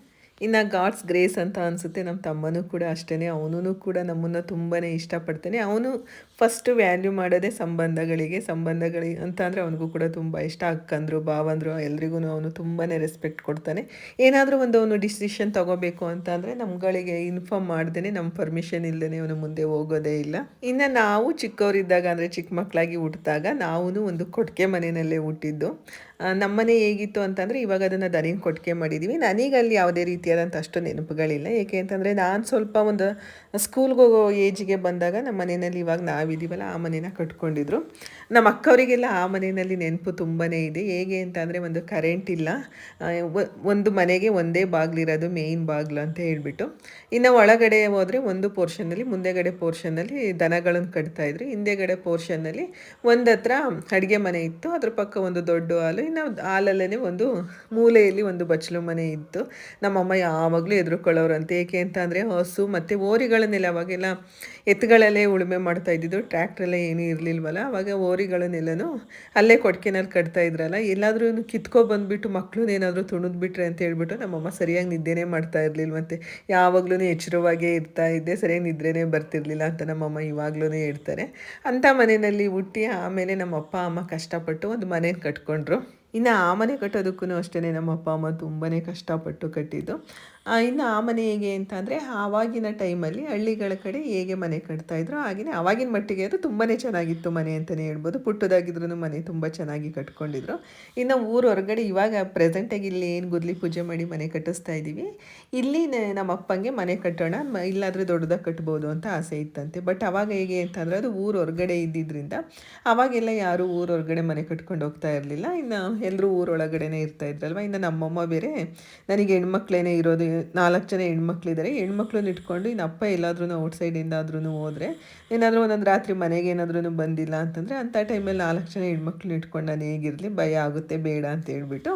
ಇನ್ನು ಗಾಡ್ಸ್ ಗ್ರೇಸ್ ಅಂತ ಅನಿಸುತ್ತೆ ನಮ್ಮ ತಮ್ಮನೂ ಕೂಡ ಅಷ್ಟೇ ಅವನೂ ಕೂಡ ನಮ್ಮನ್ನು ತುಂಬಾ ಇಷ್ಟಪಡ್ತಾನೆ. ಅವನು ಫಸ್ಟ್ ವ್ಯಾಲ್ಯೂ ಮಾಡೋದೇ ಸಂಬಂಧಗಳಿಗೆ ಸಂಬಂಧಗಳಿಗೆ ಅಂತ ಅಂದರೆ ಅವನಿಗೂ ಕೂಡ ತುಂಬ ಇಷ್ಟ. ಅಕ್ಕಂದರು, ಭಾವಂದರು ಎಲ್ರಿಗೂ ಅವನು ತುಂಬಾ ರೆಸ್ಪೆಕ್ಟ್ ಕೊಡ್ತಾನೆ. ಏನಾದರೂ ಒಂದು ಅವನು ಡಿಸಿಷನ್ ತೊಗೋಬೇಕು ಅಂತ ಅಂದರೆ ನಮ್ಗಳಿಗೆ ಇನ್ಫಾರ್ಮ್ ಮಾಡ್ದೇ ನಮ್ಮ ಪರ್ಮಿಷನ್ ಇಲ್ಲದೇ ಅವನು ಮುಂದೆ ಹೋಗೋದೇ ಇಲ್ಲ. ಇನ್ನು ನಾವು ಚಿಕ್ಕವರಿದ್ದಾಗ ಅಂದರೆ ಚಿಕ್ಕ ಮಕ್ಕಳಾಗಿ ಹುಟ್ಟಿದಾಗ ನಾವೂ ಒಂದು ಕೊಟ್ಟಿಗೆ ಮನೆಯಲ್ಲೇ ಹುಟ್ಟಿದ್ದು. ನಮ್ಮನೆ ಹೇಗಿತ್ತು ಅಂತಂದರೆ ಇವಾಗ ಅದನ್ನು ದನಿಗೆ ಕೊಟ್ಟಿಗೆ ಮಾಡಿದ್ದೀವಿ ನನಗೆ ಅಲ್ಲಿ ಯಾವುದೇ ರೀತಿಯಾದಂಥ ಅಷ್ಟು ನೆನಪುಗಳಿಲ್ಲ. ಏಕೆ ಅಂತಂದರೆ ನಾನು ಸ್ವಲ್ಪ ಒಂದು ಸ್ಕೂಲ್ಗೆ ಹೋಗೋ ಏಜಿಗೆ ಬಂದಾಗ ನಮ್ಮ ಮನೆಯಲ್ಲಿ ಇವಾಗ ನಾವಿದ್ದೀವಲ್ಲ ಆ ಮನೇನ ಕಟ್ಕೊಂಡಿದ್ರು. ನಮ್ಮ ಅಕ್ಕವರಿಗೆಲ್ಲ ಆ ಮನೆಯಲ್ಲಿ ನೆನಪು ತುಂಬಾ ಇದೆ. ಹೇಗೆ ಅಂತಂದರೆ ಒಂದು ಕರೆಂಟ್ ಇಲ್ಲ. ಒಂದು ಮನೆಗೆ ಒಂದೇ ಬಾಗಿಲಿರೋದು ಮೇಯ್ನ್ ಬಾಗಿಲು ಅಂತ ಹೇಳ್ಬಿಟ್ಟು. ಇನ್ನು ಒಳಗಡೆ ಹೋದರೆ ಒಂದು ಪೋರ್ಷನ್ನಲ್ಲಿ ಮುಂದೆಗಡೆ ಪೋರ್ಷನ್ನಲ್ಲಿ ದನಗಳನ್ನು ಕಟ್ತಾಯಿದ್ರು ಹಿಂದೆಗಡೆ ಪೋರ್ಷನ್ನಲ್ಲಿ ಒಂದು ಹತ್ರ ಅಡುಗೆ ಮನೆ ಇತ್ತು. ಅದ್ರ ಪಕ್ಕ ಒಂದು ದೊಡ್ಡ ಹಾಲು, ಇನ್ನು ಹಾಲಲ್ಲೇ ಒಂದು ಮೂಲೆಯಲ್ಲಿ ಒಂದು ಬಚ್ಚಲು ಮನೆ ಇತ್ತು. ನಮ್ಮಮ್ಮ ಯಾವಾಗಲೂ ಎದುರುಕೊಳ್ಳೋರಂತೆ ಏಕೆ ಅಂತ ಅಂದರೆ ಹಸು ಮತ್ತು ಓರಿಗಳನ್ನೆಲ್ಲ ಅವಾಗೆಲ್ಲ ಎತ್ತುಗಳಲ್ಲೇ ಉಳುಮೆ ಮಾಡ್ತಾ ಇದ್ದಿದ್ದು. ಟ್ರ್ಯಾಕ್ಟ್ರಲ್ಲೇ ಏನೂ ಇರಲಿಲ್ವಲ್ಲ? ಅವಾಗ ಓರಿಗಳನ್ನೆಲ್ಲನೂ ಅಲ್ಲೇ ಕೊಡ್ಕೆನಲ್ಲಿ ಕಟ್ತಾ ಇದ್ರಲ್ಲ? ಎಲ್ಲಾದರೂ ಕಿತ್ಕೊ ಬಂದುಬಿಟ್ಟು ಮಕ್ಕಳು ಏನಾದರೂ ತುಣಿದ್ಬಿಟ್ರೆ ಅಂತ ಹೇಳ್ಬಿಟ್ಟು ನಮ್ಮಮ್ಮ ಸರಿಯಾಗಿ ನಿದ್ದೆನೇ ಮಾಡ್ತಾ ಇರಲಿಲ್ವಂತೆ ಯಾವಾಗ್ಲೂ ಎಚ್ಚರವಾಗೇ ಇರ್ತಾ ಇದ್ದೆ, ಸರಿಯಾಗಿ ನಿದ್ರೆನೇ ಬರ್ತಿರ್ಲಿಲ್ಲ ಅಂತ ನಮ್ಮಮ್ಮ ಇವಾಗ್ಲೂ ಹೇಳ್ತಾರೆ. ಅಂಥ ಮನೆಯಲ್ಲಿ ಹುಟ್ಟಿ ಆಮೇಲೆ ನಮ್ಮ ಅಪ್ಪ ಅಮ್ಮ ಕಷ್ಟಪಟ್ಟು ಒಂದು ಮನೇನ ಕಟ್ಕೊಂಡ್ರು. ಇನ್ನು ಆ ಮನೆ ಕಟ್ಟೋದಕ್ಕೂ ಅಷ್ಟೇ ನಮ್ಮ ಅಪ್ಪ, ಅಮ್ಮ ತುಂಬಾ ಕಷ್ಟಪಟ್ಟು ಕಟ್ಟಿದ್ದು. ಇನ್ನು ಆ ಮನೆ ಹೇಗೆ ಅಂತ ಅಂದರೆ ಆವಾಗಿನ ಟೈಮಲ್ಲಿ ಹಳ್ಳಿಗಳ ಕಡೆ ಹೇಗೆ ಮನೆ ಕಟ್ತಾಯಿದ್ರು ಹಾಗೆಯೇ ಆವಾಗಿನ ಮಟ್ಟಿಗೆ ಅದು ತುಂಬಾ ಚೆನ್ನಾಗಿತ್ತು ಮನೆ ಅಂತಲೇ ಹೇಳ್ಬೋದು. ಪುಟ್ಟದಾಗಿದ್ರೂ ಮನೆ ತುಂಬ ಚೆನ್ನಾಗಿ ಕಟ್ಕೊಂಡಿದ್ರು. ಇನ್ನು ಊರು ಹೊರಗಡೆ ಇವಾಗ ಪ್ರೆಸೆಂಟಾಗಿ ಇಲ್ಲಿ ಏನು ಗುದ್ಲಿ ಪೂಜೆ ಮಾಡಿ ಮನೆ ಕಟ್ಟಿಸ್ತಾ ಇದ್ದೀವಿ. ಇಲ್ಲಿ ನಮ್ಮ ಅಪ್ಪಂಗೆ ಮನೆ ಕಟ್ಟೋಣ ಇಲ್ಲಾದರೆ ದೊಡ್ಡದಾಗಿ ಕಟ್ಬೋದು ಅಂತ ಆಸೆ ಇತ್ತಂತೆ. ಬಟ್ ಅವಾಗ ಹೇಗೆ ಅಂತಂದರೆ ಅದು ಊರು ಹೊರಗಡೆ ಇದ್ದಿದ್ದರಿಂದ ಆವಾಗೆಲ್ಲ ಯಾರೂ ಊರು ಹೊರಗಡೆ ಮನೆ ಕಟ್ಕೊಂಡು ಹೋಗ್ತಾ ಇರಲಿಲ್ಲ. ಇನ್ನು ಎಲ್ಲರೂ ಊರೊಳಗಡೆನೇ ಇರ್ತಾ ಇದ್ರಲ್ವ? ಇನ್ನು ನಮ್ಮಮ್ಮ ಬೇರೆ, ನನಗೆ ಹೆಣ್ಮಕ್ಳೇನೇ ಇರೋದು, ನಾಲ್ಕು ಜನ ಹೆಣ್ಮಕ್ಳಿದ್ದಾರೆ. ಹೆಣ್ಮಕ್ಳನ್ನ ಇಟ್ಕೊಂಡು ಇನ್ನು ಅಪ್ಪ ಎಲ್ಲಾದ್ರೂ ಔಟ್ಸೈಡಿಂದ ಆದ್ರೂ ಹೋದರೆ, ಏನಾದರೂ ಒಂದೊಂದು ರಾತ್ರಿ ಮನೆಗೆ ಏನಾದ್ರೂ ಬಂದಿಲ್ಲ ಅಂತಂದರೆ ಅಂಥ ಟೈಮಲ್ಲಿ ನಾಲ್ಕು ಜನ ಹೆಣ್ಮಕ್ಳನ್ನ ಇಟ್ಕೊಂಡು ನಾನು ಹೇಗಿರಲಿ, ಭಯ ಆಗುತ್ತೆ, ಬೇಡ ಅಂತ ಹೇಳ್ಬಿಟ್ಟು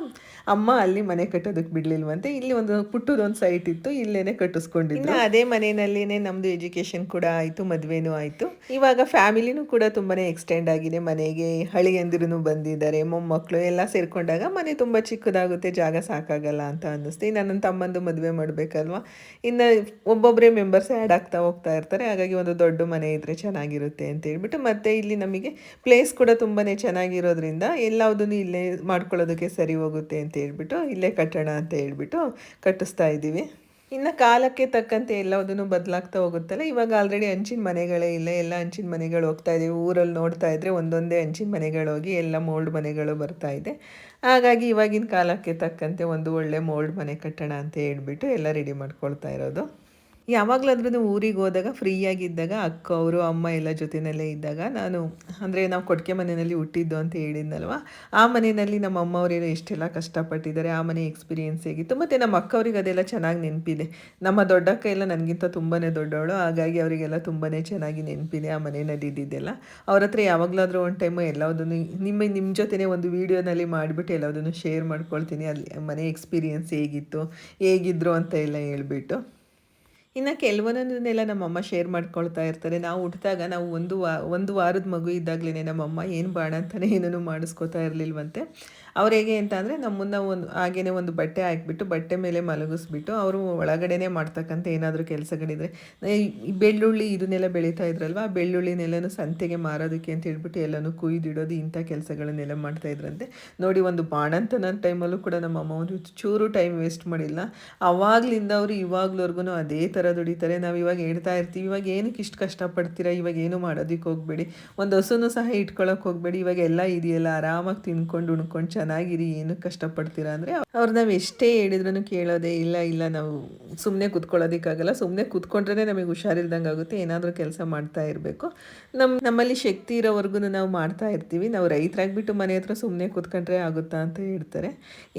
ಅಮ್ಮ ಅಲ್ಲಿ ಮನೆ ಕಟ್ಟೋದಕ್ಕೆ ಬಿಡಲಿಲ್ವಂತೆ. ಇಲ್ಲಿ ಒಂದು ಪುಟ್ಟದೊಂದು ಸೈಟ್ ಇತ್ತು, ಇಲ್ಲೇನೆ ಕಟ್ಟಿಸ್ಕೊಂಡಿದ್ದೆ ಅದೇ ಮನೆಯಲ್ಲಿನೇ ನಮ್ಮದು ಎಜುಕೇಷನ್ ಕೂಡ ಆಯಿತು, ಮದುವೆನೂ ಆಯಿತು. ಇವಾಗ ಫ್ಯಾಮಿಲಿನೂ ಕೂಡ ತುಂಬಾ ಎಕ್ಸ್ಟೆಂಡ್ ಆಗಿದೆ. ಮನೆಗೆ ಹಳಿಯಂದಿರೂ ಬಂದಿದ್ದಾರೆ ಮೊಮ್ಮಕ್ಕಳು ಎಲ್ಲ ಸೇರಿಕೊಂಡಾಗ ಮನೆ ತುಂಬ ಚಿಕ್ಕದಾಗುತ್ತೆ, ಜಾಗ ಸಾಕಾಗಲ್ಲ ಅಂತ ಅನ್ನಿಸ್ತು. ಇನ್ನು ನನ್ನ ತಮ್ಮಂದು ಮದುವೆ ಮಾಡಬೇಕಲ್ವ? ಇನ್ನು ಒಬ್ಬೊಬ್ಬರೇ ಮೆಂಬರ್ಸ್ ಆ್ಯಡ್ ಆಗ್ತಾ ಹೋಗ್ತಾ ಇರ್ತಾರೆ. ಹಾಗಾಗಿ ಒಂದು ದೊಡ್ಡ ಮನೆ ಇದ್ದರೆ ಚೆನ್ನಾಗಿರುತ್ತೆ ಅಂತ ಹೇಳ್ಬಿಟ್ಟು ಮತ್ತು ಇಲ್ಲಿ ನಮಗೆ ಪ್ಲೇಸ್ ಕೂಡ ತುಂಬಾ ಚೆನ್ನಾಗಿರೋದ್ರಿಂದ ಎಲ್ಲವುದನ್ನು ಇಲ್ಲೇ ಮಾಡ್ಕೊಳ್ಳೋದಕ್ಕೆ ಸರಿ ಹೋಗುತ್ತೆ ಅಂತ ಹೇಳ್ಬಿಟ್ಟು ಇಲ್ಲೇ ಕಟ್ಟೋಣ ಅಂತ ಹೇಳ್ಬಿಟ್ಟು ಕಟ್ಟಿಸ್ತಾ ಇದ್ದೀವಿ. ಇನ್ನು ಕಾಲಕ್ಕೆ ತಕ್ಕಂತೆ ಎಲ್ಲದನ್ನು ಬದಲಾಗ್ತಾ ಹೋಗುತ್ತಲ್ಲ. ಇವಾಗ ಆಲ್ರೆಡಿ ಹಂಚಿನ ಮನೆಗಳೇ ಇಲ್ಲ. ಎಲ್ಲ ಹಂಚಿನ ಮನೆಗಳು ಹೋಗ್ತಾ ಇದ್ದೀವಿ. ಊರಲ್ಲಿ ನೋಡ್ತಾ ಇದ್ರೆ ಒಂದೊಂದೇ ಹಂಚಿನ ಮನೆಗಳು ಹೋಗಿ ಎಲ್ಲ ಮೋಲ್ಡ್ ಮನೆಗಳು ಬರ್ತಾ ಇದೆ. ಹಾಗಾಗಿ ಇವಾಗಿನ ಕಾಲಕ್ಕೆ ತಕ್ಕಂತೆ ಒಂದು ಒಳ್ಳೆ ಮೋಲ್ಡ್ ಮನೆ ಕಟ್ಟೋಣ ಅಂತ ಹೇಳ್ಬಿಟ್ಟು ಎಲ್ಲ ರೆಡಿ ಮಾಡ್ಕೊಳ್ತಾ ಇರೋದು. ಯಾವಾಗಲಾದ್ರೂ ಊರಿಗೆ ಹೋದಾಗ ಫ್ರೀಯಾಗಿದ್ದಾಗ ಅಕ್ಕ ಅವರು, ಅಮ್ಮ ಎಲ್ಲ ಜೊತೆಯಲ್ಲೇ ಇದ್ದಾಗ ನಾನು, ಅಂದರೆ ನಾವು ಕೊಟ್ಟಿಗೆ ಮನೆಯಲ್ಲಿ ಹುಟ್ಟಿದ್ದು ಅಂತ ಹೇಳಿದ್ನಲ್ವ? ಆ ಮನೆಯಲ್ಲಿ ನಮ್ಮ ಅಮ್ಮ ಅವರೇನೋ ಎಷ್ಟೆಲ್ಲ ಕಷ್ಟಪಟ್ಟಿದ್ದಾರೆ, ಆ ಮನೆ ಎಕ್ಸ್ಪೀರಿಯೆನ್ಸ್ ಹೇಗಿತ್ತು? ಮತ್ತು ನಮ್ಮ ಅಕ್ಕವ್ರಿಗೆ ಅದೆಲ್ಲ ಚೆನ್ನಾಗಿ ನೆನಪಿದೆ. ನಮ್ಮ ದೊಡ್ಡಕ್ಕ ಎಲ್ಲ ನನಗಿಂತ ತುಂಬಾ ದೊಡ್ಡವಳು, ಹಾಗಾಗಿ ಅವರಿಗೆಲ್ಲ ತುಂಬಾ ಚೆನ್ನಾಗಿ ನೆನಪಿದೆ ಆ ಮನೆಯಲ್ಲಿ ಇದ್ದಿದ್ದೆಲ್ಲ. ಅವ್ರ ಹತ್ರ ಯಾವಾಗಲಾದ್ರೂ ಒಂದು ಟೈಮು ಎಲ್ಲದನ್ನು ನಿಮ್ಮ ನಿಮ್ಮ ಜೊತೆನೇ ಒಂದು ವೀಡಿಯೋನಲ್ಲಿ ಮಾಡಿಬಿಟ್ಟು ಎಲ್ಲದನ್ನು ಶೇರ್ ಮಾಡ್ಕೊಳ್ತೀನಿ. ಅಲ್ಲಿ ಮನೆ ಎಕ್ಸ್ಪೀರಿಯೆನ್ಸ್ ಹೇಗಿತ್ತು, ಹೇಗಿದ್ರು ಅಂತ ಎಲ್ಲ ಹೇಳ್ಬಿಟ್ಟು. ಇನ್ನು ಕೆಲವೊಂದನ್ನೆಲ್ಲ ನಮ್ಮಮ್ಮ ಶೇರ್ ಮಾಡ್ಕೊಳ್ತಾ ಇರ್ತಾರೆ. ನಾವು ಹುಟ್ಟಿದಾಗ ನಾವು ಒಂದು ವಾ, ಒಂದು ವಾರದ ಮಗು ಇದ್ದಾಗಲೇ ನಮ್ಮಮ್ಮ ಏನು ಬಾಣ ಅಂತಲೇ ಏನೂ ಮಾಡಿಸ್ಕೋತಾ ಇರಲಿಲ್ವಂತೆ. ಅವ್ರು ಹೇಗೆ ಅಂತ ಅಂದರೆ ನಮ್ಮನ್ನ ಒಂದು ಹಾಗೇನೆ ಒಂದು ಬಟ್ಟೆ ಹಾಕ್ಬಿಟ್ಟು ಬಟ್ಟೆ ಮೇಲೆ ಮಲಗಿಸ್ಬಿಟ್ಟು ಅವರು ಒಳಗಡೆನೇ ಮಾಡ್ತಕ್ಕಂಥ ಏನಾದರೂ ಕೆಲಸಗಳಿದ್ರೆ ಬೆಳ್ಳುಳ್ಳಿ ಇದನ್ನೆಲ್ಲ ಬೆಳೀತಾ ಇದ್ರಲ್ವ, ಆ ಬೆಳ್ಳುಳ್ಳಿನೆಲ್ಲನೂ ಸಂತೆಗೆ ಮಾರೋದಕ್ಕೆ ಅಂತ ಹೇಳ್ಬಿಟ್ಟು ಎಲ್ಲನೂ ಕುಯ್ದಿಡೋದು ಇಂಥ ಕೆಲಸಗಳನ್ನೆಲ್ಲ ಮಾಡ್ತಾ ಇದ್ರಂತೆ. ನೋಡಿ ಒಂದು ಬಾಣಂತನ ಟೈಮಲ್ಲೂ ಕೂಡ ನಮ್ಮ ಅಮ್ಮ ಒಂದು ಚೂರು ಟೈಮ್ ವೇಸ್ಟ್ ಮಾಡಿಲ್ಲ. ಅವಾಗ್ಲಿಂದ ಅವರು ಇವಾಗ್ಲವರೆಗೂ ಅದೇ ಥರ ದುಡಿತಾರೆ. ನಾವು ಇವಾಗ ಹೇಳ್ತಾ ಇರ್ತೀವಿ, ಇವಾಗ ಏನಕ್ಕೆ ಇಷ್ಟು ಕಷ್ಟಪಡ್ತೀರಾ, ಇವಾಗ ಏನು ಮಾಡೋದಕ್ಕೆ ಹೋಗಬೇಡಿ. ಒಂದು ಹಸುನು ಸಹ ಇಟ್ಕೊಳಕ್ಕೆ ಹೋಗಬೇಡಿ. ಇವಾಗ ಎಲ್ಲ ಇದೆಯಲ್ಲ, ಆರಾಮಾಗಿ ತಿನ್ಕೊಂಡು ಉಣ್ಕೊಂಡು ಚೆನ್ನಾಗಿರಿ, ಏನು ಕಷ್ಟಪಡ್ತೀರಾ ಅಂದರೆ ಅವ್ರು ನಾವು ಎಷ್ಟೇ ಹೇಳಿದ್ರು ಕೇಳೋದೇ ಇಲ್ಲ ಇಲ್ಲ ನಾವು ಸುಮ್ಮನೆ ಕುತ್ಕೊಳ್ಳೋದಕ್ಕಾಗಲ್ಲ. ಸುಮ್ಮನೆ ಕುತ್ಕೊಂಡ್ರೆ ನಮಗೆ ಹುಷಾರಿಲ್ದಂಗೆ ಆಗುತ್ತೆ. ಏನಾದರೂ ಕೆಲಸ ಮಾಡ್ತಾ ಇರಬೇಕು. ನಮ್ಮ ನಮ್ಮಲ್ಲಿ ಶಕ್ತಿ ಇರೋವರೆಗೂ ನಾವು ಮಾಡ್ತಾ ಇರ್ತೀವಿ. ನಾವು ರೈತರಾಗ್ಬಿಟ್ಟು ಮನೆ ಹತ್ರ ಸುಮ್ಮನೆ ಕುತ್ಕೊಂಡ್ರೆ ಆಗುತ್ತಾ ಅಂತ ಹೇಳ್ತಾರೆ.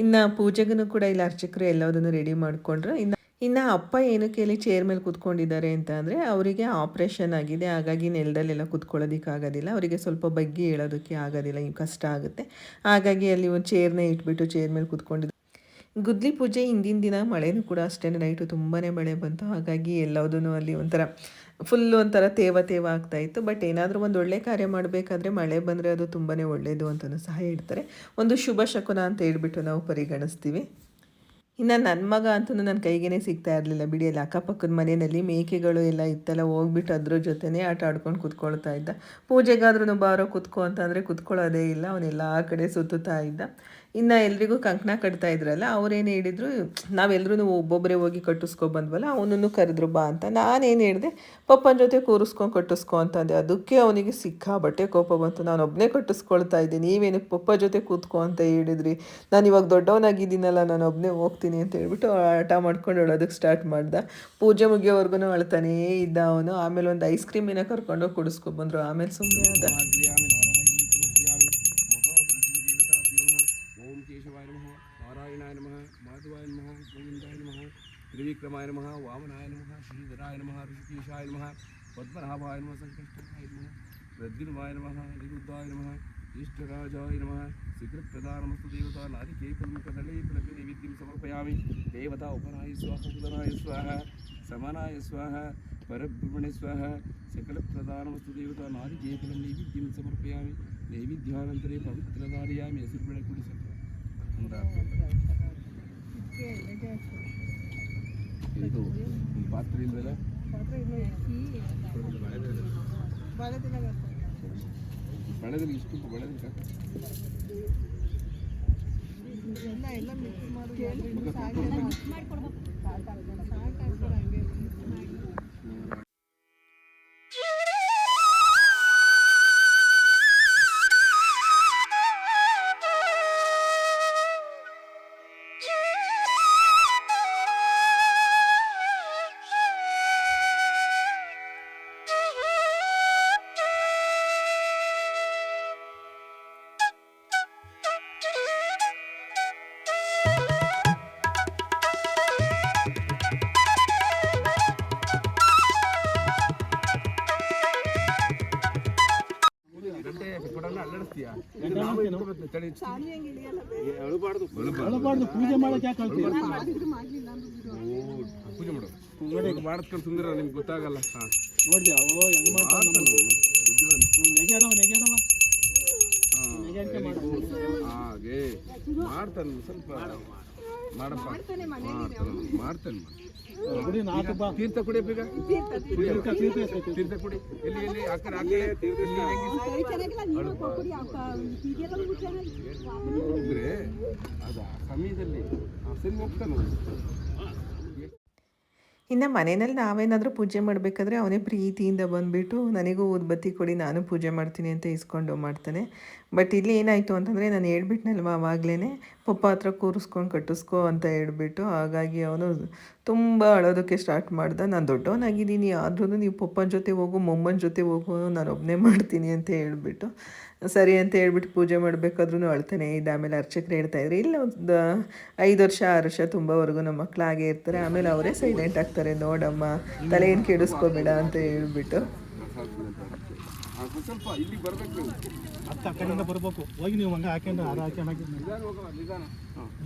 ಇನ್ನು ಪೂಜೆಗೂ ಕೂಡ ಇಲ್ಲಿ, ಅರ್ಚಕರು ಎಲ್ಲದನ್ನು ರೆಡಿ ಮಾಡಿಕೊಂಡ್ರು. ಇನ್ನು ಇನ್ನು ಅಪ್ಪ ಏನಕ್ಕೆ ಇಲ್ಲಿ ಚೇರ್ ಮೇಲೆ ಕೂತ್ಕೊಂಡಿದ್ದಾರೆ ಅಂತ ಅಂದರೆ ಅವರಿಗೆ ಆಪ್ರೇಷನ್ ಆಗಿದೆ, ಹಾಗಾಗಿ ನೆಲದಲ್ಲೆಲ್ಲ ಕೂತ್ಕೊಳ್ಳೋದಕ್ಕಾಗೋದಿಲ್ಲ. ಅವರಿಗೆ ಸ್ವಲ್ಪ ಬಗ್ಗಿ ಹೇಳೋದಕ್ಕೆ ಆಗೋದಿಲ್ಲ ಕಷ್ಟ ಆಗುತ್ತೆ. ಹಾಗಾಗಿ ಅಲ್ಲಿ ಒಂದು ಚೇರ್ನೇ ಇಟ್ಬಿಟ್ಟು ಚೇರ್ ಮೇಲೆ ಕೂತ್ಕೊಂಡಿದ್ದು ಗುದ್ಲಿ ಪೂಜೆ ಹಿಂದಿನ ದಿನ ಮಳೆನೂ ಕೂಡ ಅಷ್ಟೇ ನೈಟು ತುಂಬಾ ಮಳೆ ಬಂತು. ಹಾಗಾಗಿ ಎಲ್ಲದೂ ಅಲ್ಲಿ ಒಂಥರ ಫುಲ್ಲು ಒಂಥರ ತೇವ ತೇವ ಆಗ್ತಾ ಇತ್ತು. ಬಟ್ ಏನಾದರೂ ಒಂದು ಒಳ್ಳೆ ಕಾರ್ಯ ಮಾಡಬೇಕಾದ್ರೆ ಮಳೆ ಬಂದರೆ ಅದು ತುಂಬಾ ಒಳ್ಳೆಯದು ಅಂತಲೂ ಸಹ ಹೇಳ್ತಾರೆ. ಒಂದು ಶುಭ ಶಕುನ ಅಂತ ಹೇಳ್ಬಿಟ್ಟು ನಾವು ಪರಿಗಣಿಸ್ತೀವಿ. ಇನ್ನು ನನ್ನ ಮಗ ಅಂತೂ ನನ್ನ ಕೈಗೇನೆ ಸಿಗ್ತಾ ಇರಲಿಲ್ಲ ಬಿಡಿಯಲ್ಲ ಅಕ್ಕಪಕ್ಕದ ಮನೆಯಲ್ಲಿ ಮೇಕೆಗಳು ಎಲ್ಲ ಇತ್ತಲ್ಲ, ಹೋಗ್ಬಿಟ್ಟು ಅದ್ರ ಜೊತೆನೇ ಆಟ ಆಡ್ಕೊಂಡು ಕುತ್ಕೊಳ್ತಾ ಇದ್ದ. ಪೂಜೆಗಾದ್ರೂ ಬಾರೋ ಕುತ್ಕೋ ಅಂತಂದರೆ ಕುತ್ಕೊಳ್ಳೋದೇ ಇಲ್ಲ. ಅವನೆಲ್ಲ ಕಡೆ ಸುತ್ತುತ್ತಾ ಇದ್ದ. ಇನ್ನು ಎಲ್ರಿಗೂ ಕಂಕಣ ಕಟ್ತಾ ಇದ್ರಲ್ಲ, ಅವ್ರೇನು ಹೇಳಿದ್ರು ನಾವೆಲ್ಲರೂ ಒಬ್ಬೊಬ್ಬರೇ ಹೋಗಿ ಕಟ್ಟಿಸ್ಕೊ ಬಂದ್ವಲ್ಲ ಅವನನ್ನು ಕರೆದ್ರು ಬಾ ಅಂತ. ನಾನೇನು ಹೇಳಿದೆ, ಪಪ್ಪನ ಜೊತೆ ಕೂರಿಸ್ಕೊಂಡು ಕಟ್ಟಿಸ್ಕೊ ಅಂತಂದೆ. ಅದಕ್ಕೆ ಅವನಿಗೆ ಸಿಕ್ಕಾಬಟ್ಟೆ ಕೋಪ ಬಂತು. ನಾನು ಒಬ್ಬನೇ ಕಟ್ಟಿಸ್ಕೊಳ್ತಾ ಇದ್ದೀನಿ. ನೀವೇನಕ್ಕೆ ಪಪ್ಪ ಜೊತೆ ಕೂತ್ಕೊ ಅಂತ ಹೇಳಿದ್ರಿ. ನಾನು ಇವಾಗ ದೊಡ್ಡವನಾಗಿದ್ದೀನಲ್ಲ ನಾನು ಒಬ್ಬನೇ ಹೋಗ್ತೀನಿ ಅಂತ ಹೇಳ್ಬಿಟ್ಟು ಆಟ ಮಾಡ್ಕೊಂಡು ಹೇಳೋದಕ್ಕೆ ಸ್ಟಾರ್ಟ್ ಮಾಡ್ದೆ. ಪೂಜೆ ಮುಗಿಯೋವರೆಗೂ ಅಳ್ತಾನೇ ಇದ್ದ ಅವನು. ಆಮೇಲೆ ಒಂದು ಐಸ್ ಕ್ರೀಮ್ ಕ್ರೀಮಿನ ಕರ್ಕೊಂಡೋಗಿ ಕುಡಿಸ್ಕೊಬಂದ್ರು. ಆಮೇಲೆ ಸುಮ್ಮನೆ ಆದ. त्रिविक्रमाय नमः वामनाय नमः श्रीधराय नमः ऋषिकेशाय नमः पद्मनाभाय नमः संकृष्णाय नमः प्रद्युन्माय नमः निरुद्धाय नमः इष्टराजाय नमः शीघ्रप्रदानमस्तु देवता नारिकेतं कदले प्रकृति विद्यं समर्पयामि। देवता उपनाय स्वाहा सुदनाय स्वाहा समनाय स्वाहा परब्रह्मणे स्वाहा सकलप्रदानमस्तु देवता नारिकेतं नैवेद्यं समर्पयामि। नैवेद्यानन्तरे पवित्रधारयामि असुर्पणकुडिसम् Okay, I guess. ಇದು ಈ ಪಾತ್ರೆ ಇಲ್ವಲ್ಲ ಬಳೆದಲ್ಲಿ ಇಷ್ಟು ಬಳೆದಲ್ಲಿ ಸಾಕು ಮಗ ಗಂಟೆ ಅಳಬಾರ್ದು ಅಳಬಾರ್ದು ಪೂಜೆ ಮಾಡಕ್ಕೆ ಯಾಕೆ ಓ, ಪೂಜೆ ಮಾಡು ನಿಮ್ಗೆ ಗೊತ್ತಾಗಲ್ಲ. ಹಾ. ನೋಡ್ದ್ಯಾ ಓ ಹೆಂಗ್ ಮಾಡ್ತಾನೆ. ನೆಗೆಡವ ನೆಗೆಡವ ಹಾಗೆ. ಮಾಡ್ತಾನೆ ಸ್ವಲ್ಪ. ಮಾಡಪ್ಪ. ಮಾಡ್ತಾನೆ ಮಾಡ್ತಾನೆ. ತೀರ್ಥ ಕುಡಿ ಬೇಗ. ತೀರ್ಥ ತೀರ್ಥ ಎಷ್ಟೈತಿ? ತೀರ್ಥ ಕುಡಿ. ಎಲ್ಲಿ ಎಲ್ಲಿ ಆ ಕಡೆ ಆ ಕಡೆ ಇಲ್ಲಿ ಹೆಂಗೆ ಹೋಗ್ರೆ ಅದು ಆ ಸಮಯದಲ್ಲಿ ಹೋಗ್ತಾನೆ. ಇನ್ನು ಮನೆಯಲ್ಲಿ ನಾವೇನಾದರೂ ಪೂಜೆ ಮಾಡಬೇಕಾದ್ರೆ ಅವನೇ ಪ್ರೀತಿಯಿಂದ ಬಂದುಬಿಟ್ಟು ನನಗೂ ಉದ್ಬತ್ತಿ ಕೊಡಿ, ನಾನು ಪೂಜೆ ಮಾಡ್ತೀನಿ ಅಂತ ಇಸ್ಕೊಂಡು ಮಾಡ್ತಾನೆ. ಬಟ್ ಇಲ್ಲಿ ಏನಾಯಿತು ಅಂತಂದರೆ ನಾನು ಹೇಳ್ಬಿಟ್ನಲ್ವ ಆವಾಗಲೇ ಪಪ್ಪ ಹತ್ರ ಕೂರಿಸ್ಕೊಂಡು ಕಟ್ಟಿಸ್ಕೋ ಅಂತ ಹೇಳ್ಬಿಟ್ಟು ಹಾಗಾಗಿ ಅವನು ತುಂಬ ಅಳೋದಕ್ಕೆ ಸ್ಟಾರ್ಟ್ ಮಾಡ್ದ. ನಾನು ದೊಡ್ಡವನಾಗಿದ್ದೀನಿ ಆದ್ರೂ ನೀವು ಪಪ್ಪನ ಜೊತೆ ಹೋಗು, ಮೊಮ್ಮನ ಜೊತೆ ಹೋಗು, ನಾನು ಒಬ್ಬನೇ ಮಾಡ್ತೀನಿ ಅಂತ ಹೇಳ್ಬಿಟ್ಟು ಸರಿ ಅಂತ ಹೇಳ್ಬಿಟ್ಟು ಪೂಜೆ ಮಾಡಬೇಕಾದ್ರೂ ಅಳ್ತಾನೆ. ಇದ್ದ ಆಮೇಲೆ ಅರ್ಚಕರು ಹೇಳ್ತಾಯಿದ್ರು ಇಲ್ಲ ಒಂದು ಐದು ವರ್ಷ ಆರು ವರ್ಷ ತುಂಬವರೆಗೂ ನಮ್ಮ ಮಕ್ಳು ಹಾಗೆ ಇರ್ತಾರೆ. ಆಮೇಲೆ ಅವರೇ ಸೈಲೆಂಟ್ ಆಗ್ತಾರೆ. ನೋಡಮ್ಮ ತಲೆ ಏನು ಕೆಡಿಸ್ಕೋಬೇಡ ಅಂತ ಹೇಳ್ಬಿಟ್ಟು. ಆ, ಸ್ವಲ್ಪ ಸ್ವಲ್ಪ ಇಲ್ಲಿ ಬರ್ಬೇಕು ಅತ್ತ ಆ ಹೋಗಿ ನೀವು ಹಂಗೆ ಹಾಕಿ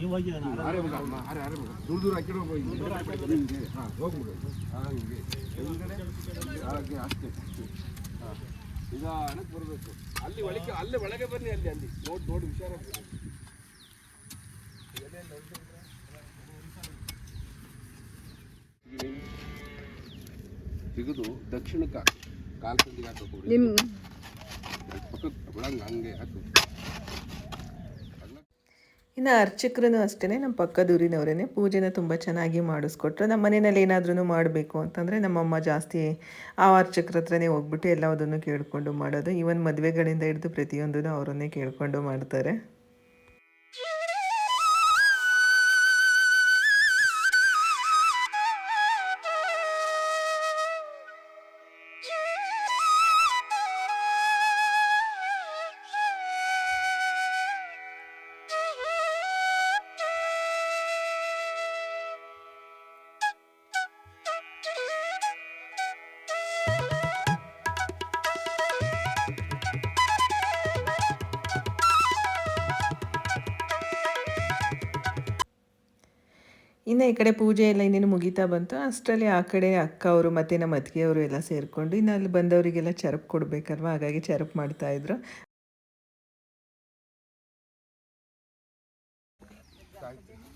ಹೋಗಿ ದೂರ ದೂರ ಹಾಕಿಡು ಹೋಗ್ಬಿಡು. ಅಷ್ಟೇ. ನಿಧಾನಕ್ಕೆ ಬರಬೇಕು. ಅಲ್ಲಿ ಒಳಗೆ ಅಲ್ಲೇ ಒಳಗೆ ಬನ್ನಿ ಅಲ್ಲಿ ಅಲ್ಲಿ. ನೋಡಿ ನೋಡಿ ಹುಷಾರ ತೆಗೆದು ದಕ್ಷಿಣಕ್ಕೆ ಹಾಕು. ಕಾಲ್ ಸಂದಿಗೆ ಹಾಕಬೇಕು ನಿಮ್ ಪಕ್ಕದ ಒಳಗೆ ಹಂಗೆ ಹಾಕು. ಇನ್ನು ಅರ್ಚಕರು ಅಷ್ಟೇ ನಮ್ಮ ಪಕ್ಕದ ಊರಿನವರೇ ಪೂಜೆನ ತುಂಬ ಚೆನ್ನಾಗಿ ಮಾಡಿಸ್ಕೊಟ್ರು. ನಮ್ಮ ಮನೆಯಲ್ಲಿ ಏನಾದ್ರೂ ಮಾಡಬೇಕು ಅಂತಂದರೆ ನಮ್ಮಮ್ಮ ಜಾಸ್ತಿ ಆ ಅರ್ಚಕರ ಹತ್ರನೇ ಹೋಗ್ಬಿಟ್ಟು ಎಲ್ಲವುದನ್ನು ಕೇಳಿಕೊಂಡು ಮಾಡೋದು. ಈವನ್ ಮದುವೆಗಳಿಂದ ಹಿಡಿದು ಪ್ರತಿಯೊಂದನ್ನು ಅವರನ್ನೇ ಕೇಳಿಕೊಂಡು ಮಾಡ್ತಾರೆ. ಇನ್ನು ಈ ಕಡೆ ಪೂಜೆ ಎಲ್ಲ ಇನ್ನೇನು ಮುಗೀತಾ ಬಂತು ಅಷ್ಟರಲ್ಲಿ ಆ ಕಡೆ ಅಕ್ಕ ಅವರು ಮತ್ತು ನಮ್ಮ ಅತ್ತಿಗೆಯವರು ಎಲ್ಲ ಸೇರಿಕೊಂಡು ಇನ್ನು ಅಲ್ಲಿ ಬಂದವರಿಗೆಲ್ಲ ಚರಪ್ ಕೊಡಬೇಕಲ್ವ? ಹಾಗಾಗಿ ಚರಪ್ ಮಾಡ್ತಾಯಿದ್ರು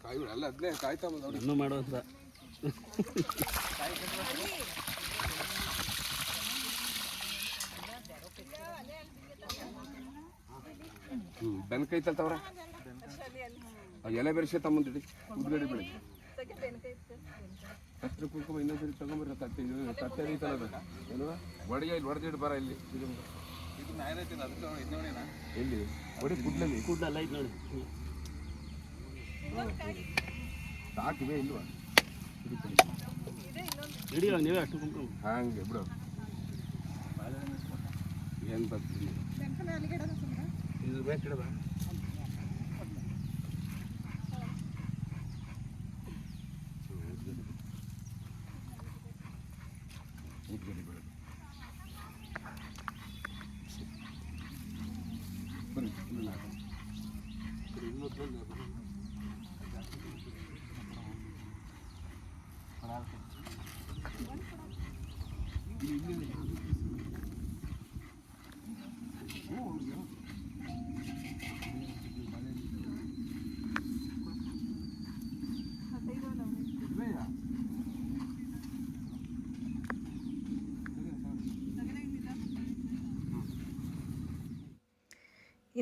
ಕಾಯಿ ಅಲ್ಲ ತವರ ಕಾಯ್ತಾ ಬಂದವ್ರು ಇನ್ನೂ ಮಾಡೋ ಅಂತ ಹ್ಞೂ ಬೆನ್ಕೈ ತಲ್ತವ್ರ. ಆ ಎಲೆ ಬೆರೆಸಿ ತಮ್ಮಂದಿಡಿ ಉದ್ಗಡೆ ಬೆಳೆ ಹತ್ರ ಕುಂಕುಮ ಇನ್ನೊಂದ್ಸರಿ ತಗೊಂಬರ್ರಿ ತಟ್ಟೆ ತಟ್ಟೆ ಐತಲ್ಲ ಏನು ಒಡೆಯ ಇಲ್ಲಿ ಹೊಡೆದಿಟ್ಟು ಬರ ಇಲ್ಲಿ ಎಲ್ಲಿ ಒಡಿ ಕುಡ್ಲಲ್ಲಿ ಕೂಡಲ್ಲ ಐತೆ ನೋಡಿ ಸಾಕಿವೆ ಇಲ್ವಾ ಹಿಡಿಯೋ ನೀವೇ ಅಷ್ಟು ಕುಂಕುಮ ಹಂಗೆ ಬಿಡು ಏನು ಬರ್ತೀನಿ ಇದು ಬೇಕಿಡದ ಉದ್ಗಡೆ ಬಿಡು ಬರ್ರಿ ಇಲ್ಲಿ ನಾಲ್ಕು. ಬರ್ರಿ, ಇನ್ನೊಂದು ಬಂದು.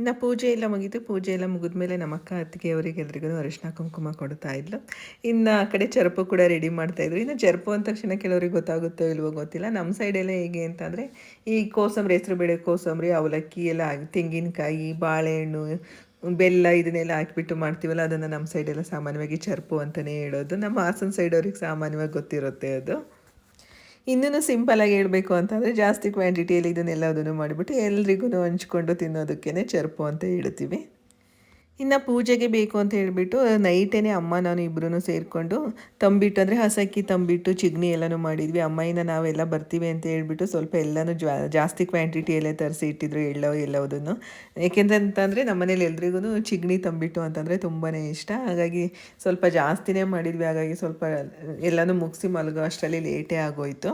ಇನ್ನು ಪೂಜೆ ಎಲ್ಲ ಮುಗೀತು. ಪೂಜೆ ಎಲ್ಲ ಮುಗಿದ್ಮೇಲೆ ನಮ್ಮ ಅಕ್ಕ ಅತ್ತಿಗೆ ಅವರಿಗೆ ಎಲ್ರಿಗೂ ಅರಿಶಿನ ಕುಂಕುಮ ಕೊಡ್ತಾ ಇದ್ಲು. ಇನ್ನು ಆ ಕಡೆ ಚರ್ಪು ಕೂಡ ರೆಡಿ ಮಾಡ್ತಾಯಿದ್ರು ಇನ್ನು ಚರ್ಪು ಅಂದ ತಕ್ಷಣ ಕೆಲವರಿಗೆ ಗೊತ್ತಾಗುತ್ತೋ ಇಲ್ವೋ ಗೊತ್ತಿಲ್ಲ. ನಮ್ಮ ಸೈಡೆಲ್ಲ ಹೇಗೆ ಅಂತಂದರೆ, ಈ ಕೋಸಂಬರಿ, ಹೆಸರು ಬೇಳೆ ಕೋಸಂಬರಿ, ಅವಲಕ್ಕಿ ಎಲ್ಲ ತೆಂಗಿನಕಾಯಿ, ಬಾಳೆಹಣ್ಣು, ಬೆಲ್ಲ ಇದನ್ನೆಲ್ಲ ಹಾಕಿಬಿಟ್ಟು ಮಾಡ್ತೀವಲ್ಲ, ಅದನ್ನು ನಮ್ಮ ಸೈಡೆಲ್ಲ ಸಾಮಾನ್ಯವಾಗಿ ಚರ್ಪು ಅಂತಲೇ ಹೇಳೋದು. ನಮ್ಮ ಹಾಸನ ಸೈಡ್ ಅವ್ರಿಗೆ ಸಾಮಾನ್ಯವಾಗಿ ಗೊತ್ತಿರುತ್ತೆ ಅದು. ಇನ್ನೂ ಸಿಂಪಲಾಗಿ ಹೇಳಬೇಕು ಅಂತಂದರೆ ಜಾಸ್ತಿ ಕ್ವಾಂಟಿಟಿಯಲ್ಲಿ ಇದನ್ನೆಲ್ಲದನ್ನು ಮಾಡಿಬಿಟ್ಟು ಎಲ್ರಿಗೂ ಹಂಚ್ಕೊಂಡು ತಿನ್ನೋದಕ್ಕೇ ಚರ್ಪು ಅಂತ ಹೇಳ್ತೀವಿ. ಇನ್ನು ಪೂಜೆಗೆ ಬೇಕು ಅಂತ ಹೇಳಿಬಿಟ್ಟು ನೈಟೇ ಅಮ್ಮ, ನಾನು ಇಬ್ಬರೂ ಸೇರಿಕೊಂಡು ತಂಬಿಟ್ಟು, ಅಂದರೆ ಹಸಕ್ಕಿ ತಂಬಿಟ್ಟು, ಚಿಗ್ನಿ ಎಲ್ಲನೂ ಮಾಡಿದ್ವಿ. ಅಮ್ಮಯ್ಯನ ನಾವೆಲ್ಲ ಬರ್ತೀವಿ ಅಂತ ಹೇಳಿಬಿಟ್ಟು ಸ್ವಲ್ಪ ಎಲ್ಲನೂ ಜಾಸ್ತಿ ಕ್ವಾಂಟಿಟಿಯಲ್ಲೇ ತರಿಸಿ ಇಟ್ಟಿದ್ರು, ಎಳ್ಳೋ, ಎಲ್ಲವುದನ್ನು. ಏಕೆಂದ್ರೆ ಅಂತಂದರೆ ನಮ್ಮನೇಲಿ ಎಲ್ರಿಗೂ ಚಿಗ್ನಿ ತಂಬಿಟ್ಟು ಅಂತಂದರೆ ತುಂಬಾ ಇಷ್ಟ. ಹಾಗಾಗಿ ಸ್ವಲ್ಪ ಜಾಸ್ತಿನೇ ಮಾಡಿದ್ವಿ. ಹಾಗಾಗಿ ಸ್ವಲ್ಪ ಎಲ್ಲನೂ ಮುಗಿಸಿ ಮಲಗೋ ಅಷ್ಟರಲ್ಲಿ ಲೇಟೇ ಆಗೋಯಿತು.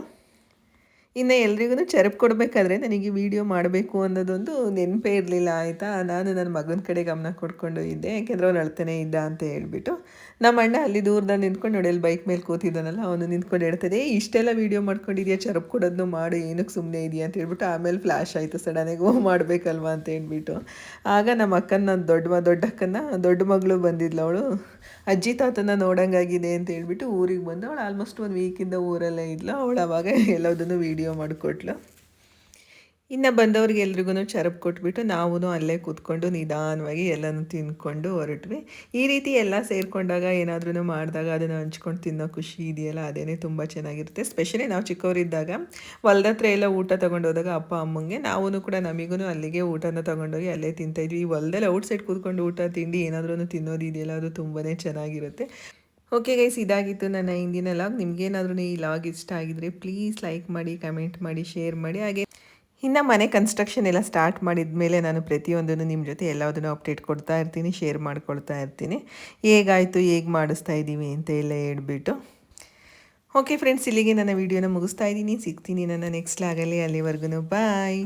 ಇನ್ನು ಎಲ್ರಿಗೂ ಚರಪ್ ಕೊಡಬೇಕಾದ್ರೆ ನನಗೆ ವಿಡಿಯೋ ಮಾಡಬೇಕು ಅನ್ನೋದೊಂದು ನೆನಪೇ ಇರಲಿಲ್ಲ, ಆಯಿತಾ? ನಾನು ನನ್ನ ಮಗನ ಕಡೆ ಗಮನ ಕೊಡ್ಕೊಂಡು ಇದ್ದೆ, ಯಾಕೆಂದ್ರೆ ಅವ್ನು ಅಳ್ತಾನೆ ಇದ್ದ ಅಂತ ಹೇಳ್ಬಿಟ್ಟು. ನಮ್ಮ ಅಣ್ಣ ಅಲ್ಲಿ ದೂರದಲ್ಲಿ ನಿಂತ್ಕೊಂಡು ನೋಡಿ ಬೈಕ್ ಮೇಲೆ ಕೂತಿದ್ದಾನಲ್ಲ, ಅವನು ನಿಂತ್ಕೊಂಡು ಹೇಳ್ತಾನೆ ಇಷ್ಟೆಲ್ಲ ವೀಡಿಯೋ ಮಾಡ್ಕೊಂಡಿದ್ಯಾ? ಚರಪ್ ಕೊಡೋದನ್ನು ಮಾಡಿ, ಏನಕ್ಕೆ ಸುಮ್ಮನೆ ಇದೆಯಾ? ಅಂತ ಹೇಳ್ಬಿಟ್ಟು ಆಮೇಲೆ ಫ್ಲ್ಯಾಶ್ ಆಯಿತು ಸಡನ್ನಾಗಿ ಓ ಮಾಡಬೇಕಲ್ವಾ? ಅಂತ ಹೇಳ್ಬಿಟ್ಟು. ಆಗ ನಮ್ಮ ಅಕ್ಕನ, ದೊಡ್ಡ ದೊಡ್ಡ ಅಕ್ಕನ, ದೊಡ್ಡ ಮಗಳು ಬಂದಿದ್ಲು ಅವಳು. ಅಜ್ಜಿ ತಾತನ ನೋಡಂಗಾಗಿದೆ ಅಂತ ಹೇಳ್ಬಿಟ್ಟು ಊರಿಗೆ ಬಂದು ಅವಳು ಆಲ್ಮೋಸ್ಟ್ ಒಂದು ವೀಕಿಂದ ಊರಲ್ಲೇ ಇದ್ಲು. ಅವಳು ಅವಾಗ ಎಲ್ಲದನ್ನು ವೀಡಿಯೋ ಮಾಡಿಕೊಟ್ಲು. ಇನ್ನು ಬಂದವ್ರಿಗೆ ಎಲ್ರಿಗೂ ಚರಪ್ ಕೊಟ್ಬಿಟ್ಟು ನಾವು ಅಲ್ಲೇ ಕೂತ್ಕೊಂಡು ನಿಧಾನವಾಗಿ ಎಲ್ಲನೂ ತಿನ್ಕೊಂಡು ಹೊರಟ್ವಿ. ಈ ರೀತಿ ಎಲ್ಲ ಸೇರಿಕೊಂಡಾಗ ಏನಾದ್ರೂ ಮಾಡಿದಾಗ ಅದನ್ನು ಹಂಚ್ಕೊಂಡು ತಿನ್ನೋ ಖುಷಿ ಇದೆಯಲ್ಲ, ಅದೇನೇ ತುಂಬ ಚೆನ್ನಾಗಿರುತ್ತೆ. ಸ್ಪೆಷಲಿ ನಾವು ಚಿಕ್ಕವರಿದ್ದಾಗ ಹೊಲ್ದ ಹತ್ರ ಎಲ್ಲ ಊಟ ತೊಗೊಂಡೋದಾಗ ಅಪ್ಪ, ಅಮ್ಮಂಗೆ ನಾವೂ ಕೂಡ ನಮಗೂ ಅಲ್ಲಿಗೆ ಊಟನ ತೊಗೊಂಡೋಗಿ ಅಲ್ಲೇ ತಿಂತಾಯಿದ್ವಿ ಈ ಹೊಲ್ದಲ್ಲಿ ಔಟ್ಸೈಡ್ ಕೂತ್ಕೊಂಡು ಊಟ, ತಿಂಡಿ ಏನಾದ್ರೂ ತಿನ್ನೋದಿದೆಯಲ್ಲ ಅದು ತುಂಬಾ ಚೆನ್ನಾಗಿರುತ್ತೆ. ಓಕೆ ಗೈಸ್ ಇದಾಗಿತ್ತು ನನ್ನ ಹಿಂದಿನ ಲಾಗ್ ನಿಮ್ಗೇನಾದ್ರೂ ಈ ಲಾಗ್ ಇಷ್ಟ ಆಗಿದ್ರೆ ಪ್ಲೀಸ್ ಲೈಕ್ ಮಾಡಿ ಕಮೆಂಟ್ ಮಾಡಿ ಶೇರ್ ಮಾಡಿ. ಹಾಗೆ ಇನ್ನು ಮನೆ ಕನ್ಸ್ಟ್ರಕ್ಷನ್ ಎಲ್ಲ ಸ್ಟಾರ್ಟ್ ಮಾಡಿದ ಮೇಲೆ ನಾನು ಪ್ರತಿಯೊಂದನ್ನು ನಿಮ್ಮ ಜೊತೆ ಎಲ್ಲದನ್ನು ಅಪ್ಡೇಟ್ ಕೊಡ್ತಾ ಇರ್ತೀನಿ ಶೇರ್ ಮಾಡ್ಕೊಳ್ತಾ ಇರ್ತೀನಿ. ಹೇಗಾಯಿತು, ಹೇಗೆ ಮಾಡಿಸ್ತಾ ಇದ್ದೀವಿ ಅಂತ ಎಲ್ಲ ಹೇಳ್ಬಿಟ್ಟು. ಓಕೆ ಫ್ರೆಂಡ್ಸ್ ಇಲ್ಲಿಗೆ ನನ್ನ ವೀಡಿಯೋನ ಮುಗಿಸ್ತಾ ಇದ್ದೀನಿ. ಸಿಗ್ತೀನಿ ನನ್ನ ನೆಕ್ಸ್ಟ್ ಲಾಗಲ್ಲಿ ಅಲ್ಲಿವರೆಗೂ ಬಾಯ್